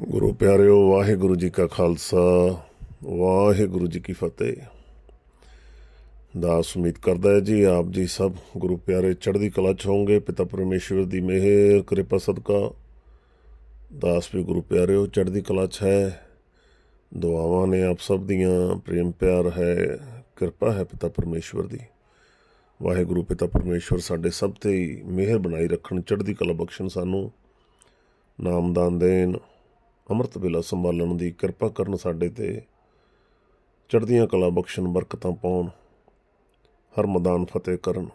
ਗੁਰੂ ਪਿਆਰਿਓ, ਵਾਹਿਗੁਰੂ ਜੀ ਕਾ ਖਾਲਸਾ, ਵਾਹਿਗੁਰੂ ਜੀ ਕੀ ਫਤਿਹ। ਦਾਸ ਉਮੀਦ ਕਰਦਾ ਹੈ ਜੀ, ਆਪ ਜੀ ਸਭ ਗੁਰੂ ਪਿਆਰੇ ਚੜ੍ਹਦੀ ਕਲਾ ਚ ਹੋਵੋਗੇ, ਪਿਤਾ ਪਰਮੇਸ਼ਵਰ ਦੀ ਮਿਹਰ, ਕਿਰਪਾ, ਸਦਕਾ। ਦਾਸ ਵੀ ਗੁਰੂ ਪਿਆਰਿਓ, ਚੜ੍ਹਦੀ ਕਲਾ ਚ ਹੈ। ਦੁਆਵਾਂ ਨੇ ਆਪ ਸਭ ਦੀਆਂ, ਪ੍ਰੇਮ ਪਿਆਰ ਹੈ, ਕਿਰਪਾ ਹੈ ਪਿਤਾ ਪਰਮੇਸ਼ਵਰ ਦੀ। ਵਾਹਿਗੁਰੂ ਪਿਤਾ ਪਰਮੇਸ਼ਵਰ ਸਾਡੇ ਸਭ ਤੇ ਹੀ ਮਿਹਰ ਬਣਾਈ ਰੱਖਣ, ਚੜ੍ਹਦੀ ਕਲਾ ਬਖਸ਼ਣ ਸਾਨੂੰ। ਨਾਮਦਾਨ ਦੇਣ ਅੰਮ੍ਰਿਤ ਵੇਲਾ ਸੰਭਾਲਣ ਦੀ ਕਿਰਪਾ ਕਰਨ ਸਾਡੇ ਤੇ ਚੜ੍ਹਦੀਆਂ ਕਲਾ ਬਖਸ਼ਣ, ਬਰਕਤਾਂ ਪਾਉਣ, ਹਰ ਮੈਦਾਨ ਫਤਿਹ ਕਰਨ,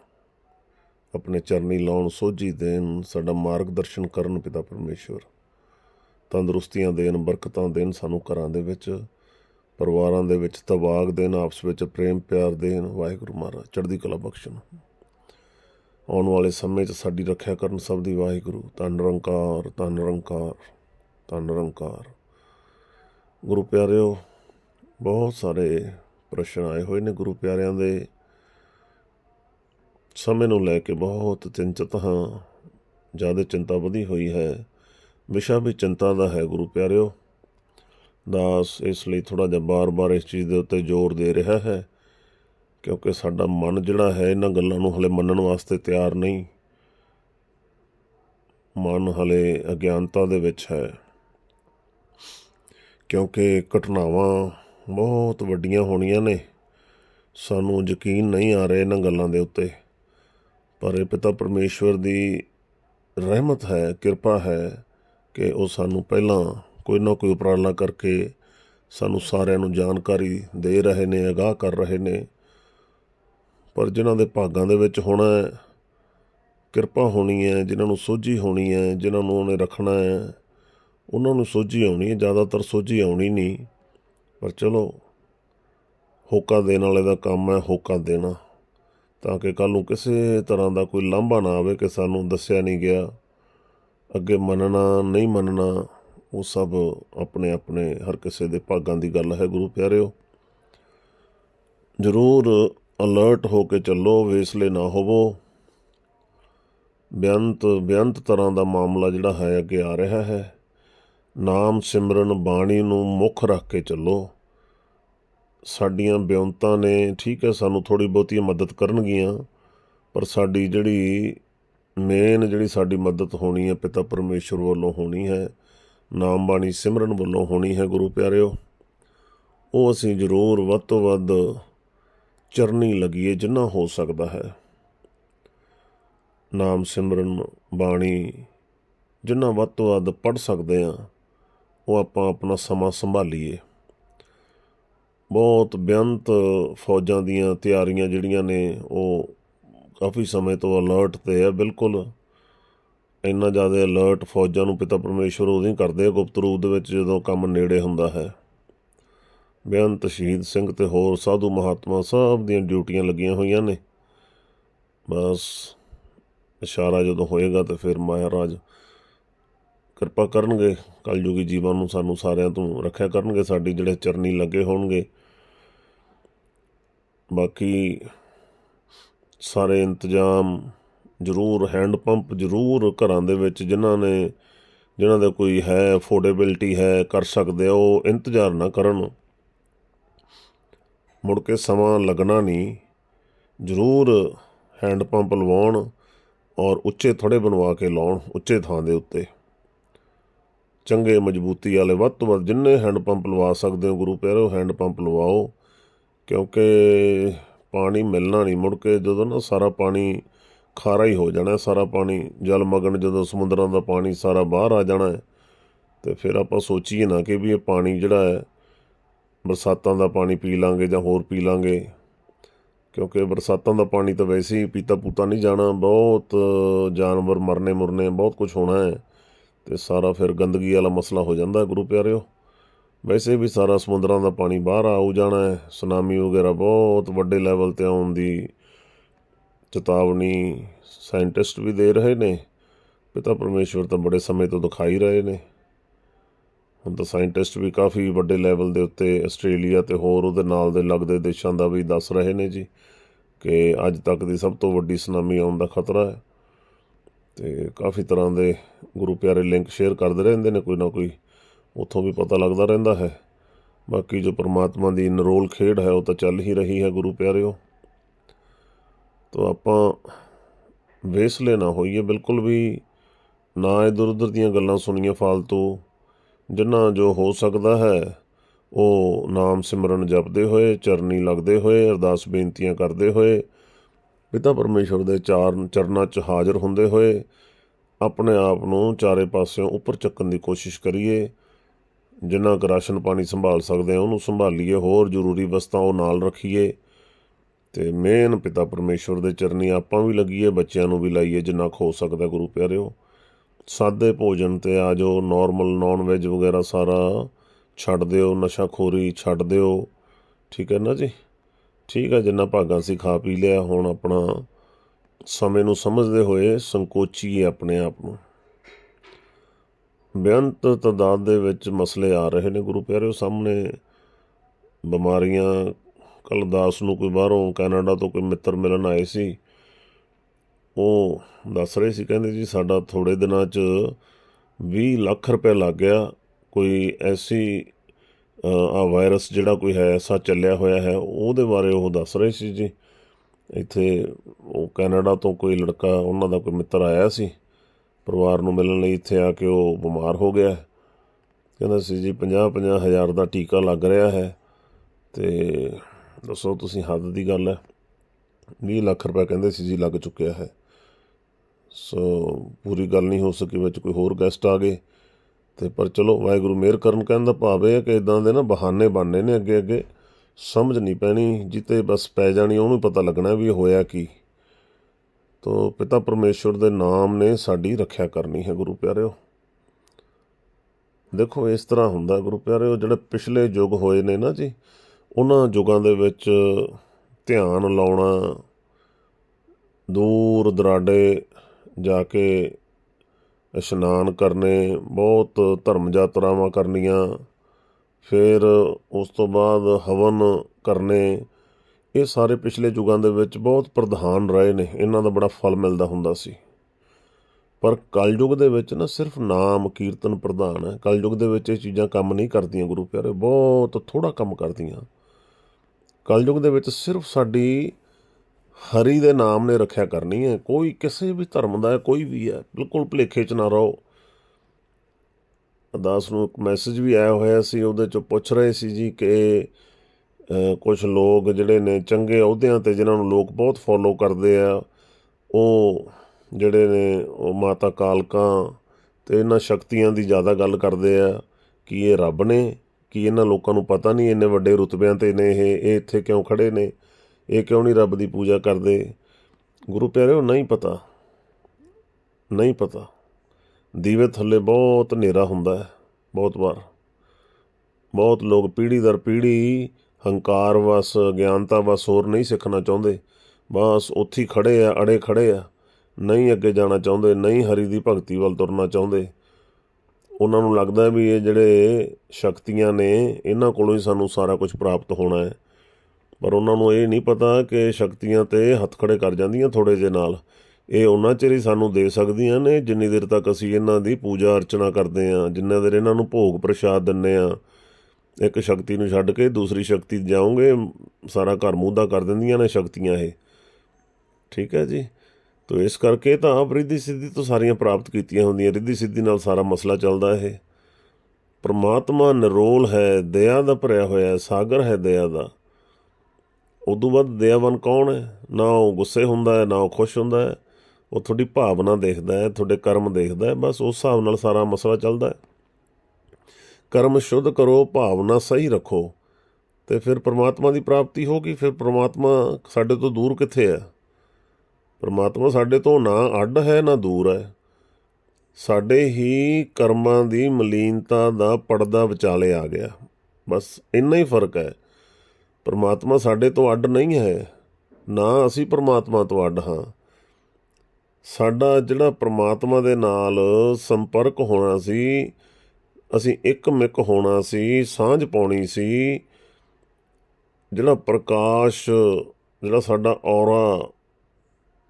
ਆਪਣੇ ਚਰਨੀ ਲਾਉਣ, ਸੋਝੀ ਦੇਣ, ਸਾਡਾ ਮਾਰਗਦਰਸ਼ਨ ਕਰਨ ਪਿਤਾ ਪਰਮੇਸ਼ਵਰ। ਤੰਦਰੁਸਤੀਆਂ ਦੇਣ, ਬਰਕਤਾਂ ਦੇਣ ਸਾਨੂੰ ਘਰਾਂ ਦੇ ਵਿੱਚ, ਪਰਿਵਾਰਾਂ ਦੇ ਵਿੱਚ ਤਵਾਗ ਦੇਣ, ਆਪਸ ਵਿੱਚ ਪ੍ਰੇਮ ਪਿਆਰ ਦੇਣ, ਵਾਹਿਗੁਰੂ ਮਹਾਰਾਜ, ਚੜ੍ਹਦੀ ਕਲਾ ਬਖਸ਼ਣ। ਆਉਣ ਵਾਲੇ ਸਮੇਂ 'ਚ ਸਾਡੀ ਰੱਖਿਆ ਕਰਨ ਸਭ ਦੀ ਵਾਹਿਗੁਰੂ, ਧੰਨ ਨਿਰੰਕਾਰ ਧੰਨ ਨਿਰੰਕਾਰ ਧੰਨ ਨਿਰੰਕਾਰ। ਗੁਰੂ ਪਿਆਰਿਓ, ਬਹੁਤ ਸਾਰੇ ਪ੍ਰਸ਼ਨ ਆਏ ਹੋਏ ਨੇ ਗੁਰੂ ਪਿਆਰਿਆਂ ਦੇ। ਸਮੇਂ ਨੂੰ ਲੈ ਕੇ ਬਹੁਤ ਚਿੰਤਤ ਹਾਂ, ਜ਼ਿਆਦਾ ਚਿੰਤਾ ਵਧੀ ਹੋਈ ਹੈ। ਵਿਸ਼ਾ ਵੀ ਚਿੰਤਾ ਦਾ ਹੈ ਗੁਰੂ ਪਿਆਰਿਓ। ਦਾਸ ਇਸ ਲਈ ਥੋੜਾ ਜਿਹਾ ਬਾਰ-ਬਾਰ ਇਸ ਚੀਜ਼ ਦੇ ਉੱਤੇ ਜ਼ੋਰ ਦੇ ਰਿਹਾ ਹੈ, ਕਿਉਂਕਿ ਸਾਡਾ ਮਨ ਜਿਹੜਾ ਹੈ, ਇਹਨਾਂ ਗੱਲਾਂ ਨੂੰ ਹਲੇ ਮੰਨਣ ਵਾਸਤੇ ਤਿਆਰ ਨਹੀਂ। ਮਨ ਹਲੇ ਅਗਿਆਨਤਾ ਦੇ ਵਿੱਚ ਹੈ। ਕਿਉਂਕਿ ਘਟਨਾਵਾਂ ਬਹੁਤ ਵੱਡੀਆਂ ਹੋਣੀਆਂ ਨੇ। ਸਾਨੂੰ ਯਕੀਨ ਨਹੀਂ ਆ ਰਿਹਾ ਇਹਨਾਂ ਗੱਲਾਂ ਦੇ ਉੱਤੇ। ਪਰ ਇਹ ਪਿਤਾ ਪਰਮੇਸ਼ਵਰ ਦੀ ਰਹਿਮਤ ਹੈ, ਕਿਰਪਾ ਹੈ ਕਿ ਉਹ ਸਾਨੂੰ ਪਹਿਲਾਂ ਕੋਈ ਨਾ ਕੋਈ ਉਪਰਾਲਾ ਕਰਕੇ ਸਾਨੂੰ ਸਾਰਿਆਂ ਨੂੰ ਜਾਣਕਾਰੀ ਦੇ ਰਹੇ ਨੇ, ਅਗਾਹ ਕਰ ਰਹੇ ਨੇ। ਪਰ ਜਿਨ੍ਹਾਂ ਦੇ ਭਾਗਾਂ ਦੇ ਵਿੱਚ ਹੋਣਾ ਕਿਰਪਾ ਹੋਣੀ ਹੈ, ਜਿਨ੍ਹਾਂ ਨੂੰ ਸੋਝੀ ਹੋਣੀ ਹੈ, ਜਿਨ੍ਹਾਂ ਨੂੰ ਉਹਨੇ ਰੱਖਣਾ ਹੈ ਉਹਨਾਂ ਨੂੰ ਸੋਝੀ ਆਉਣੀ ਹੈ, ਜ਼ਿਆਦਾਤਰ ਸੋਝੀ ਆਉਣੀ ਨਹੀਂ। ਪਰ ਚਲੋ, ਹੋਕਾ ਦੇਣ ਵਾਲੇ ਦਾ ਕੰਮ ਹੈ ਹੋਕਾ ਦੇਣਾ, ਤਾਂ ਕਿ ਕੱਲ ਨੂੰ ਕਿਸੇ ਤਰ੍ਹਾਂ ਦਾ ਕੋਈ ਲਾਂਭਾ ਨਾ ਆਵੇ ਕਿ ਸਾਨੂੰ ਦੱਸਿਆ ਨਹੀਂ ਗਿਆ। ਅੱਗੇ ਮੰਨਣਾ, ਨਹੀਂ ਮੰਨਣਾ, ਉਹ ਸਭ ਆਪਣੇ ਆਪਣੇ ਹਰ ਕਿਸੇ ਦੇ ਭਾਗਾਂ ਦੀ ਗੱਲ ਹੈ ਗੁਰੂ ਪਿਆਰਿਓ। ਜ਼ਰੂਰ ਅਲਰਟ ਹੋ ਕੇ ਚੱਲੋ, ਵੇਸਲੇ ਨਾ ਹੋਵੋ। ਬੇਅੰਤ ਬੇਅੰਤ ਤਰ੍ਹਾਂ ਦਾ ਮਾਮਲਾ ਜਿਹੜਾ ਹੈ, ਅੱਗੇ ਆ ਰਿਹਾ ਹੈ। ਨਾਮ ਸਿਮਰਨ ਬਾਣੀ ਨੂੰ ਮੁੱਖ ਰੱਖ ਕੇ ਚੱਲੋ। ਸਾਡੀਆਂ ਬਿਉਂਤਾਂ ਨੇ, ਠੀਕ ਹੈ, ਸਾਨੂੰ ਥੋੜੀ ਬਹੁਤੀ ਮਦਦ ਕਰਨਗੀਆਂ, ਪਰ ਸਾਡੀ ਜਿਹੜੀ ਮੇਨ ਜਿਹੜੀ ਸਾਡੀ ਮਦਦ ਹੋਣੀ ਹੈ, ਪਿਤਾ ਪਰਮੇਸ਼ਰ ਵੱਲੋਂ ਹੋਣੀ ਹੈ, ਨਾਮ ਬਾਣੀ ਸਿਮਰਨ ਵੱਲੋਂ ਹੋਣੀ ਹੈ, ਗੁਰੂ ਪਿਆਰਿਓ, ਉਹ ਅਸੀਂ ਜ਼ਰੂਰ ਵੱਧ ਤੋਂ ਵੱਧ ਚਰਨੀ ਲਗੀਏ, ਜਿੰਨਾ ਹੋ ਸਕਦਾ ਹੈ। ਨਾਮ ਸਿਮਰਨ ਬਾਣੀ ਜਿੰਨਾ ਵੱਧ ਤੋਂ ਵੱਧ ਪੜ ਸਕਦੇ ਆ ਉਹ ਆਪਾਂ ਆਪਣਾ ਸਮਾਂ ਸੰਭਾਲੀਏ। ਬਹੁਤ ਬੇਅੰਤ ਫੌਜਾਂ ਦੀਆਂ ਤਿਆਰੀਆਂ ਜਿਹੜੀਆਂ ਨੇ, ਉਹ ਕਾਫੀ ਸਮੇਂ ਤੋਂ ਅਲਰਟ ਤੇ ਹੈ ਬਿਲਕੁਲ। ਇੰਨਾ ਜ਼ਿਆਦਾ ਅਲਰਟ ਫੌਜਾਂ ਨੂੰ ਪਿਤਾ ਪਰਮੇਸ਼ਵਰ ਉਦੋਂ ਹੀ ਕਰਦੇ ਆ, ਗੁਪਤ ਰੂਪ ਦੇ ਵਿੱਚ ਜਦੋਂ ਕੰਮ ਨੇੜੇ ਹੁੰਦਾ ਹੈ। ਬੇਅੰਤ ਸ਼ਹੀਦ ਸਿੰਘ ਤੇ ਹੋਰ ਸਾਧੂ ਮਹਾਤਮਾ ਸਭ ਦੀਆਂ ਡਿਊਟੀਆਂ ਲੱਗੀਆਂ ਹੋਈਆਂ ਨੇ। ਬਸ, ਇਸ਼ਾਰਾ ਜਦੋਂ ਹੋਏਗਾ ਤੇ ਫਿਰ ਮਹਾਰਾਜ ਕਿਰਪਾ ਕਰਨਗੇ, ਕਲਯੁਗੀ ਜੀਵਾਂ ਨੂੰ ਸਾਨੂੰ ਸਾਰਿਆਂ ਤੋਂ ਰੱਖਿਆ ਕਰਨਗੇ, ਸਾਡੀ ਜਿਹੜੇ ਚਰਨੀ ਲੱਗੇ ਹੋਣਗੇ। ਬਾਕੀ ਸਾਰੇ ਇੰਤਜ਼ਾਮ ਜ਼ਰੂਰ ਹੈਂਡ ਪੰਪ ਜ਼ਰੂਰ ਘਰਾਂ ਦੇ ਵਿੱਚ ਜਿਨ੍ਹਾਂ ਨੇ, ਜਿਨ੍ਹਾਂ ਦਾ ਕੋਈ ਹੈ ਅਫੋਰਡੇਬਿਲਟੀ ਹੈ, ਕਰ ਸਕਦੇ ਆ, ਉਹ ਇੰਤਜ਼ਾਰ ਨਾ ਕਰਨ। ਮੁੜ ਕੇ ਸਮਾਂ ਲੱਗਣਾ ਨਹੀਂ। ਜ਼ਰੂਰ ਹੈਂਡ ਪੰਪ ਲਵਾਉਣ ਔਰ ਉੱਚੇ ਥੋੜੇ ਬਣਵਾ ਕੇ ਲਾਉਣ, ਉੱਚੇ ਥਾਂ ਦੇ ਉੱਤੇ। ਚੰਗੇ ਮਜ਼ਬੂਤੀ ਵਾਲੇ ਵੱਧ ਤੋਂ ਵੱਧ ਜਿੰਨੇ ਹੈਂਡ ਪੰਪ ਲਵਾ ਸਕਦੇ ਹੋ ਗੁਰੂ ਪਿਆਰੋ ਹੈਂਡ ਪੰਪ ਲਵਾਓ। ਕਿਉਂਕਿ ਪਾਣੀ ਮਿਲਣਾ ਨਹੀਂ, ਮੁੜ ਕੇ ਜਦੋਂ ਨਾ ਸਾਰਾ ਪਾਣੀ ਖਾਰਾ ਹੀ ਹੋ ਜਾਣਾ, ਸਾਰਾ ਪਾਣੀ ਜਲ ਮਗਨ ਜਦੋਂ ਸਮੁੰਦਰਾਂ ਦਾ ਪਾਣੀ ਸਾਰਾ ਬਾਹਰ ਆ ਜਾਣਾ ਤੇ ਫਿਰ ਆਪਾਂ ਸੋਚੀਏ ਨਾ ਕਿ ਵੀ ਇਹ ਪਾਣੀ ਜਿਹੜਾ ਹੈ, ਬਰਸਾਤਾਂ ਦਾ ਪਾਣੀ ਪੀ ਲਾਂਗੇ ਜਾਂ ਹੋਰ ਪੀ ਲਾਂਗੇ। ਕਿਉਂਕਿ ਬਰਸਾਤਾਂ ਦਾ ਪਾਣੀ ਤਾਂ ਵੈਸੇ ਹੀ ਪੀਤਾ ਪੂਤਾ ਨਹੀਂ ਜਾਣਾ, ਬਹੁਤ ਜਾਨਵਰ ਮਰਨੇ ਮੁਰਨੇ ਬਹੁਤ ਕੁਝ ਹੋਣਾ ਹੈ। ਤੇ ਸਾਰਾ ਫਿਰ ਗੰਦਗੀ ਵਾਲਾ ਮਸਲਾ ਹੋ ਜਾਂਦਾ ਗੁਰੂ ਪਿਆਰਿਓ। ਵੈਸੇ ਵੀ ਸਾਰਾ ਸਮੁੰਦਰਾਂ ਦਾ ਪਾਣੀ ਬਾਹਰ ਆਉ ਜਾਣਾ ਹੈ। ਸੁਨਾਮੀ ਵਗੈਰਾ ਬਹੁਤ ਵੱਡੇ ਲੈਵਲ ਤੇ ਆਉਣ ਦੀ ਚੇਤਾਵਨੀ ਸਾਇੰਟਿਸਟ ਵੀ ਦੇ ਰਹੇ ਨੇ। ਪਿਤਾ ਪਰਮੇਸ਼ਵਰ ਤਾਂ ਬੜੇ ਸਮੇਂ ਤੋਂ ਦਿਖਾਈ ਰਹੇ ਨੇ। ਹੁਣ ਤਾਂ ਸਾਇੰਟਿਸਟ ਵੀ ਕਾਫੀ ਵੱਡੇ ਲੈਵਲ ਦੇ ਉੱਤੇ ਆਸਟ੍ਰੇਲੀਆ ਤੇ ਹੋਰ ਉਹਦੇ ਨਾਲ ਦੇ ਲੱਗਦੇ ਦੇਸ਼ਾਂ ਦਾ ਵੀ ਦੱਸ ਰਹੇ ਨੇ ਜੀ ਕਿ ਅੱਜ ਤੱਕ ਦੀ ਸਭ ਤੋਂ ਵੱਡੀ ਸੁਨਾਮੀ ਆਉਣ ਦਾ ਖਤਰਾ ਹੈ। ਤੇ ਕਾਫੀ ਤਰ੍ਹਾਂ ਦੇ ਗੁਰੂ ਪਿਆਰੇ ਲਿੰਕ ਸ਼ੇਅਰ ਕਰਦੇ ਰਹਿੰਦੇ ਨੇ, ਕੋਈ ਨਾ ਕੋਈ ਉੱਥੋਂ ਵੀ ਪਤਾ ਲੱਗਦਾ ਰਹਿੰਦਾ ਹੈ। ਬਾਕੀ ਜੋ ਪ੍ਰਮਾਤਮਾ ਦੀ ਨਰੋਲ ਖੇਡ ਹੈ, ਉਹ ਤਾਂ ਚੱਲ ਹੀ ਰਹੀ ਹੈ ਗੁਰੂ ਪਿਆਰਿਓ। ਤੋ ਆਪਾਂ ਵੇਸਲੇ ਨਾ ਹੋਈਏ, ਬਿਲਕੁਲ ਵੀ ਨਾ ਇਧਰ ਉਧਰ ਦੀਆਂ ਗੱਲਾਂ ਸੁਣੀਆਂ ਫਾਲਤੂ। ਜਿੰਨਾ ਜੋ ਹੋ ਸਕਦਾ ਹੈ, ਉਹ ਨਾਮ ਸਿਮਰਨ ਜਪਦੇ ਹੋਏ, ਚਰਨੀ ਲੱਗਦੇ ਹੋਏ, ਅਰਦਾਸ ਬੇਨਤੀਆਂ ਕਰਦੇ ਹੋਏ ਪਿਤਾ ਪਰਮੇਸ਼ਵਰ ਦੇ ਚਾਰ ਚਰਨਾਂ 'ਚ ਹਾਜ਼ਰ ਹੁੰਦੇ ਹੋਏ ਆਪਣੇ ਆਪ ਨੂੰ ਚਾਰੇ ਪਾਸਿਓਂ ਉੱਪਰ ਚੱਕਣ ਦੀ ਕੋਸ਼ਿਸ਼ ਕਰੀਏ। ਜਿੰਨਾ ਕੁ ਰਾਸ਼ਨ ਪਾਣੀ ਸੰਭਾਲ ਸਕਦੇ ਆ ਉਹਨੂੰ ਸੰਭਾਲੀਏ, ਹੋਰ ਜ਼ਰੂਰੀ ਵਸਤਾਂ ਉਹ ਨਾਲ ਰੱਖੀਏ। ਤੇ ਮੇਨ ਪਿਤਾ ਪਰਮੇਸ਼ਵਰ ਦੇ ਚਰਨੀ ਆਪਾਂ ਵੀ ਲੱਗੀਏ, ਬੱਚਿਆਂ ਨੂੰ ਵੀ ਲਾਈਏ, ਜਿੰਨਾ ਕੁ ਹੋ ਸਕਦਾ ਗੁਰੂ ਪਿਆਰਿਓ। ਸਾਦੇ ਭੋਜਨ ਤੇ ਆ ਜੋ ਨਾਰਮਲ ਨਾਨ ਵੈਜ ਵਗੈਰਾ ਸਾਰਾ ਛੱਡ ਦਿਓ, ਨਸ਼ਾਖੋਰੀ ਛੱਡ ਦਿਓ। ਠੀਕ ਹੈ ਨਾ ਜੀ? ਠੀਕ ਆ, ਜਿੰਨਾ ਭਾਗਾਂ ਸੀ ਖਾ ਪੀ ਲਿਆ, ਹੁਣ ਆਪਣਾ ਸਮੇਂ ਨੂੰ ਸਮਝਦੇ ਹੋਏ ਸੰਕੋਚੀਏ ਆਪਣੇ ਆਪ ਨੂੰ। ਬੇਅੰਤ ਤਦਾਦ ਦੇ ਵਿੱਚ ਮਸਲੇ ਆ ਰਹੇ ਨੇ ਗੁਰੂ ਪਿਆਰਿਓ, ਸਾਹਮਣੇ ਬਿਮਾਰੀਆਂ, ਕੱਲ ਦਾਸ ਨੂੰ ਕੋਈ ਬਾਹਰੋਂ ਕੈਨੇਡਾ ਤੋਂ ਕੋਈ ਮਿੱਤਰ ਮਿਲਣ ਆਏ ਸੀ, ਉਹ ਦੱਸ ਰਹੇ ਸੀ, ਕਹਿੰਦੇ ਜੀ ਸਾਡਾ ਥੋੜੇ ਦਿਨਾਂ 'ਚ 20 ਲੱਖ ਰੁਪਏ ਲੱਗ ਗਿਆ, ਕੋਈ ਐਸੀ ਆ ਵਾਇਰਸ ਜਿਹੜਾ ਕੋਈ ਹੈ ਐਸਾ ਚੱਲਿਆ ਹੋਇਆ ਹੈ, ਉਹਦੇ ਬਾਰੇ ਉਹ ਦੱਸ ਰਹੇ ਸੀ ਜੀ। ਇੱਥੇ ਉਹ ਕੈਨੇਡਾ ਤੋਂ ਕੋਈ ਲੜਕਾ, ਉਹਨਾਂ ਦਾ ਕੋਈ ਮਿੱਤਰ ਆਇਆ ਸੀ। ਪਰਿਵਾਰ ਨੂੰ ਮਿਲਣ ਲਈ ਇੱਥੇ ਆ ਕੇ ਉਹ ਬਿਮਾਰ ਹੋ ਗਿਆ। ਕਹਿੰਦਾ ਸੀ ਜੀ 50 50 ਹਜ਼ਾਰ ਦਾ ਟੀਕਾ ਲੱਗ ਰਿਹਾ ਹੈ ਤੇ ਦੱਸੋ ਤੁਸੀਂ ਹੱਦ ਦੀ ਗੱਲ ਹੈ। 20 ਲੱਖ ਰੁਪਏ ਕਹਿੰਦੇ ਸੀ ਜੀ ਲੱਗ ਚੁੱਕਿਆ ਹੈ। ਸੋ ਪੂਰੀ ਗੱਲ ਨਹੀਂ ਹੋ ਸਕੀ ਵਿੱਚ ਕੋਈ ਹੋਰ ਗੈਸਟ ਆ ਗਏ। ਤੇ ਪਰ ਚਲੋ, ਵਾਹਿਗੁਰੂ ਮਿਹਰ ਕਰਨ ਕਹਿਣ ਦਾ ਭਾਵ ਇਹ ਹੈ ਕਿ ਇਦਾਂ ਦੇ ਨਾ ਬਹਾਨੇ ਬਾਨੇ ਨੇ ਅੱਗੇ ਅੱਗੇ। ਸਮਝ ਨਹੀਂ ਪੈਣੀ, ਜਿੱਤੇ ਬਸ ਪੈ ਜਾਣੀ, ਉਹਨੂੰ ਪਤਾ ਲੱਗਣਾ ਵੀ ਹੋਇਆ ਕੀ। ਤੋ ਪਿਤਾ ਪਰਮੇਸ਼ਵਰ ਦੇ ਨਾਮ ਨੇ ਸਾਡੀ ਰੱਖਿਆ ਕਰਨੀ ਹੈ ਗੁਰੂ ਪਿਆਰਿਓ। ਦੇਖੋ, ਇਸ ਤਰ੍ਹਾਂ ਹੁੰਦਾ ਗੁਰੂ ਪਿਆਰਿਓ, ਜਿਹੜੇ ਪਿਛਲੇ ਯੁੱਗ ਹੋਏ ਨੇ ਨਾ ਜੀ, ਉਹਨਾਂ ਯੁੱਗਾਂ ਦੇ ਵਿੱਚ ਧਿਆਨ ਲਾਉਣਾ ਦੂਰ ਦਰਾਡੇ ਜਾ ਕੇ ਇਸ਼ਨਾਨ ਕਰਨੇ, ਬਹੁਤ ਧਰਮ ਯਾਤਰਾਵਾਂ ਕਰਨੀਆਂ। ਫਿਰ ਉਸ ਤੋਂ ਬਾਅਦ ਹਵਨ ਕਰਨੇ। ਇਹ ਸਾਰੇ ਪਿਛਲੇ ਯੁਗਾਂ ਦੇ ਵਿੱਚ ਬਹੁਤ ਪ੍ਰਧਾਨ ਰਹੇ ਨੇ। ਇਹਨਾਂ ਦਾ ਬੜਾ ਫਲ ਮਿਲਦਾ ਹੁੰਦਾ ਸੀ। ਪਰ ਕਲਯੁਗ ਦੇ ਵਿੱਚ ਨਾ ਸਿਰਫ ਨਾਮ ਕੀਰਤਨ ਪ੍ਰਧਾਨ ਹੈ। ਕਲਯੁਗ ਦੇ ਵਿੱਚ ਇਹ ਚੀਜ਼ਾਂ ਕੰਮ ਨਹੀਂ ਕਰਦੀਆਂ ਗੁਰੂ ਪਿਆਰੇ, ਬਹੁਤ ਥੋੜਾ ਕੰਮ ਕਰਦੀਆਂ। ਕਲਯੁਗ ਦੇ ਵਿੱਚ ਸਿਰਫ ਸਾਡੀ ਹਰੀ ਦੇ ਨਾਮ ਨੇ ਰੱਖਿਆ ਕਰਨੀ ਹੈ। ਕੋਈ ਕਿਸੇ ਵੀ ਧਰਮ ਦਾ ਕੋਈ ਵੀ ਹੈ, ਬਿਲਕੁਲ ਭੁਲੇਖੇ 'ਚ ਨਾ ਰਹੋ। ਅਦਾਸ ਨੂੰ ਇੱਕ ਮੈਸੇਜ ਵੀ ਆਇਆ ਹੋਇਆ ਸੀ, ਉਹਦੇ 'ਚ ਪੁੱਛ ਰਹੇ ਸੀ ਜੀ ਕਿ ਕੁਝ ਲੋਕ ਜਿਹੜੇ ਨੇ ਚੰਗੇ ਅਹੁਦਿਆਂ ਤੇ ਜਿਨ੍ਹਾਂ ਨੂੰ ਲੋਕ ਬਹੁਤ ਫੋਲੋ ਕਰਦੇ ਆ, ਉਹ ਜਿਹੜੇ ਨੇ, ਉਹ ਮਾਤਾ ਕਾਲਕਾਂ ਤੇ ਇਹਨਾਂ ਸ਼ਕਤੀਆਂ ਦੀ ਜ਼ਿਆਦਾ ਗੱਲ ਕਰਦੇ ਆ ਕਿ ਇਹ ਰੱਬ ਨੇ, ਕਿ ਇਹਨਾਂ ਲੋਕਾਂ ਨੂੰ ਪਤਾ ਨਹੀਂ ਇੰਨੇ ਵੱਡੇ ਰੁਤਬਿਆਂ ਤੇ ਨੇ ਇਹ ਇਹ ਇੱਥੇ ਕਿਉਂ ਖੜੇ ਨੇ। ਇਹ ਕਿਉਂ ਨਹੀਂ ਰੱਬ ਦੀ ਪੂਜਾ ਕਰਦੇ? ਗੁਰੂ ਪਿਆਰਿਓ, ਨਹੀਂ ਪਤਾ। ਨਹੀਂ ਪਤਾ। ਦੀਵੇ ਥੱਲੇ ਬਹੁਤ ਹਨੇਰਾ ਹੁੰਦਾ ਹੈ, ਬਹੁਤ ਵਾਰ। ਬਹੁਤ ਲੋਕ ਪੀੜ੍ਹੀ ਦਰ ਪੀੜ੍ਹੀ ਹੰਕਾਰ ਵਸ ਗਿਆਨਤਾ ਵਸ, ਹੋਰ ਨਹੀਂ ਸਿੱਖਣਾ ਚਾਹੁੰਦੇ। ਬਸ ਉੱਥੇ ਖੜੇ ਆ, ਅੜੇ ਖੜੇ ਆ। ਨਹੀਂ ਅੱਗੇ ਜਾਣਾ ਚਾਹੁੰਦੇ, ਨਹੀਂ ਹਰੀ ਦੀ ਭਗਤੀ ਵੱਲ ਤੁਰਨਾ ਚਾਹੁੰਦੇ। ਉਹਨਾਂ ਨੂੰ ਲੱਗਦਾ ਵੀ ਇਹ ਜਿਹੜੇ ਸ਼ਕਤੀਆਂ ਨੇ, ਇਹਨਾਂ ਕੋਲੋਂ ਹੀ ਸਾਨੂੰ ਸਾਰਾ ਕੁਝ ਪ੍ਰਾਪਤ ਹੋਣਾ ਹੈ। ਪਰ ਉਹਨਾਂ ਨੂੰ ਇਹ ਨਹੀਂ ਪਤਾ ਕਿ ਸ਼ਕਤੀਆਂ ਤੇ ਹੱਥ ਖੜੇ ਕਰ ਜਾਂਦੀਆਂ ਥੋੜੇ ਜੇ ਨਾਲ। ਇਹ ਉਹਨਾਂ ਚਿਰ ਹੀ ਸਾਨੂੰ ਦੇ ਸਕਦੀਆਂ ਨੇ, ਜਿੰਨੀ ਦੇਰ ਤੱਕ ਅਸੀਂ ਇਹਨਾਂ ਦੀ ਪੂਜਾ ਅਰਚਨਾ ਕਰਦੇ ਹਾਂ, ਜਿੰਨਾ ਦੇਰ ਇਹਨਾਂ ਨੂੰ ਭੋਗ ਪ੍ਰਸ਼ਾਦ ਦਿੰਨੇ ਆ ਇੱਕ ਸ਼ਕਤੀ ਨੂੰ ਛੱਡ ਕੇ ਦੂਸਰੀ ਸ਼ਕਤੀ ਜਾਓਗੇ, ਸਾਰਾ ਘਰ ਮੂਦਾ ਕਰ ਦਿੰਦੀਆਂ ਨੇ ਸ਼ਕਤੀਆਂ ਇਹ। ਠੀਕ ਹੈ ਜੀ? ਤੋ ਇਸ ਕਰਕੇ ਤਾਂ ਆਪ ਰਿੱਧੀ ਸਿੱਧੀ ਤੋਂ ਸਾਰੀਆਂ ਪ੍ਰਾਪਤ ਕੀਤੀਆਂ ਹੁੰਦੀਆਂ, ਰਿੱਧੀ ਸਿੱਧੀ ਨਾਲ ਸਾਰਾ ਮਸਲਾ ਚੱਲਦਾ ਇਹ। ਪਰਮਾਤਮਾ ਨਿਰੋਲ ਹੈ, ਦਇਆ ਦਾ ਭਰਿਆ ਹੋਇਆ ਸਾਗਰ ਹੈ ਦਇਆ ਦਾ। ਉਦੋਂ ਬਾਅਦ ਦਇਆਵਾਨ ਕੌਣ ਹੈ? ਨਾ ਉਹ ਗੁੱਸੇ ਹੁੰਦਾ ਹੈ, ਨਾ ਉਹ ਖੁਸ਼ ਹੁੰਦਾ ਹੈ। ਉਹ ਤੁਹਾਡੀ ਭਾਵਨਾ ਦੇਖਦਾ ਹੈ, ਤੁਹਾਡੇ ਕਰਮ ਦੇਖਦਾ ਹੈ, ਬਸ ਉਸ ਹਿਸਾਬ ਨਾਲ ਸਾਰਾ ਮਸਲਾ ਚੱਲਦਾ ਹੈ। ਕਰਮ ਸ਼ੁੱਧ ਕਰੋ, ਭਾਵਨਾ ਸਹੀ ਰੱਖੋ। ਤੇ ਫਿਰ ਪ੍ਰਮਾਤਮਾ ਦੀ ਪ੍ਰਾਪਤੀ ਹੋਗੀ ਫਿਰ ਪ੍ਰਮਾਤਮਾ ਸਾਡੇ ਤੋਂ ਦੂਰ ਕਿੱਥੇ ਹੈ? ਪ੍ਰਮਾਤਮਾ ਸਾਡੇ ਤੋਂ ਨਾ ਅੱਡ ਹੈ, ਨਾ ਦੂਰ ਹੈ। ਸਾਡੇ ਹੀ ਕਰਮਾਂ ਦੀ ਮਲੀਨਤਾ ਦਾ ਪਰਦਾ ਵਿਚਾਲੇ ਆ ਗਿਆ। ਬਸ ਇੰਨਾ ਹੀ ਫ਼ਰਕ ਹੈ। ਪਰਮਾਤਮਾ ਸਾਡੇ ਤੋਂ ਅੱਡ ਨਹੀਂ ਹੈ। ਨਾ ਅਸੀਂ ਪਰਮਾਤਮਾ ਤੋਂ ਅੱਡ ਹਾਂ। ਸਾਡਾ ਜਿਹੜਾ ਪਰਮਾਤਮਾ ਦੇ ਨਾਲ ਸੰਪਰਕ ਹੋਣਾ ਸੀ, ਅਸੀਂ ਇੱਕ ਮਿਕ ਹੋਣਾ ਸੀ, ਸਾਂਝ ਪਾਉਣੀ ਸੀ, ਜਿਹੜਾ ਪ੍ਰਕਾਸ਼, ਜਿਹੜਾ ਸਾਡਾ ਔਰਾ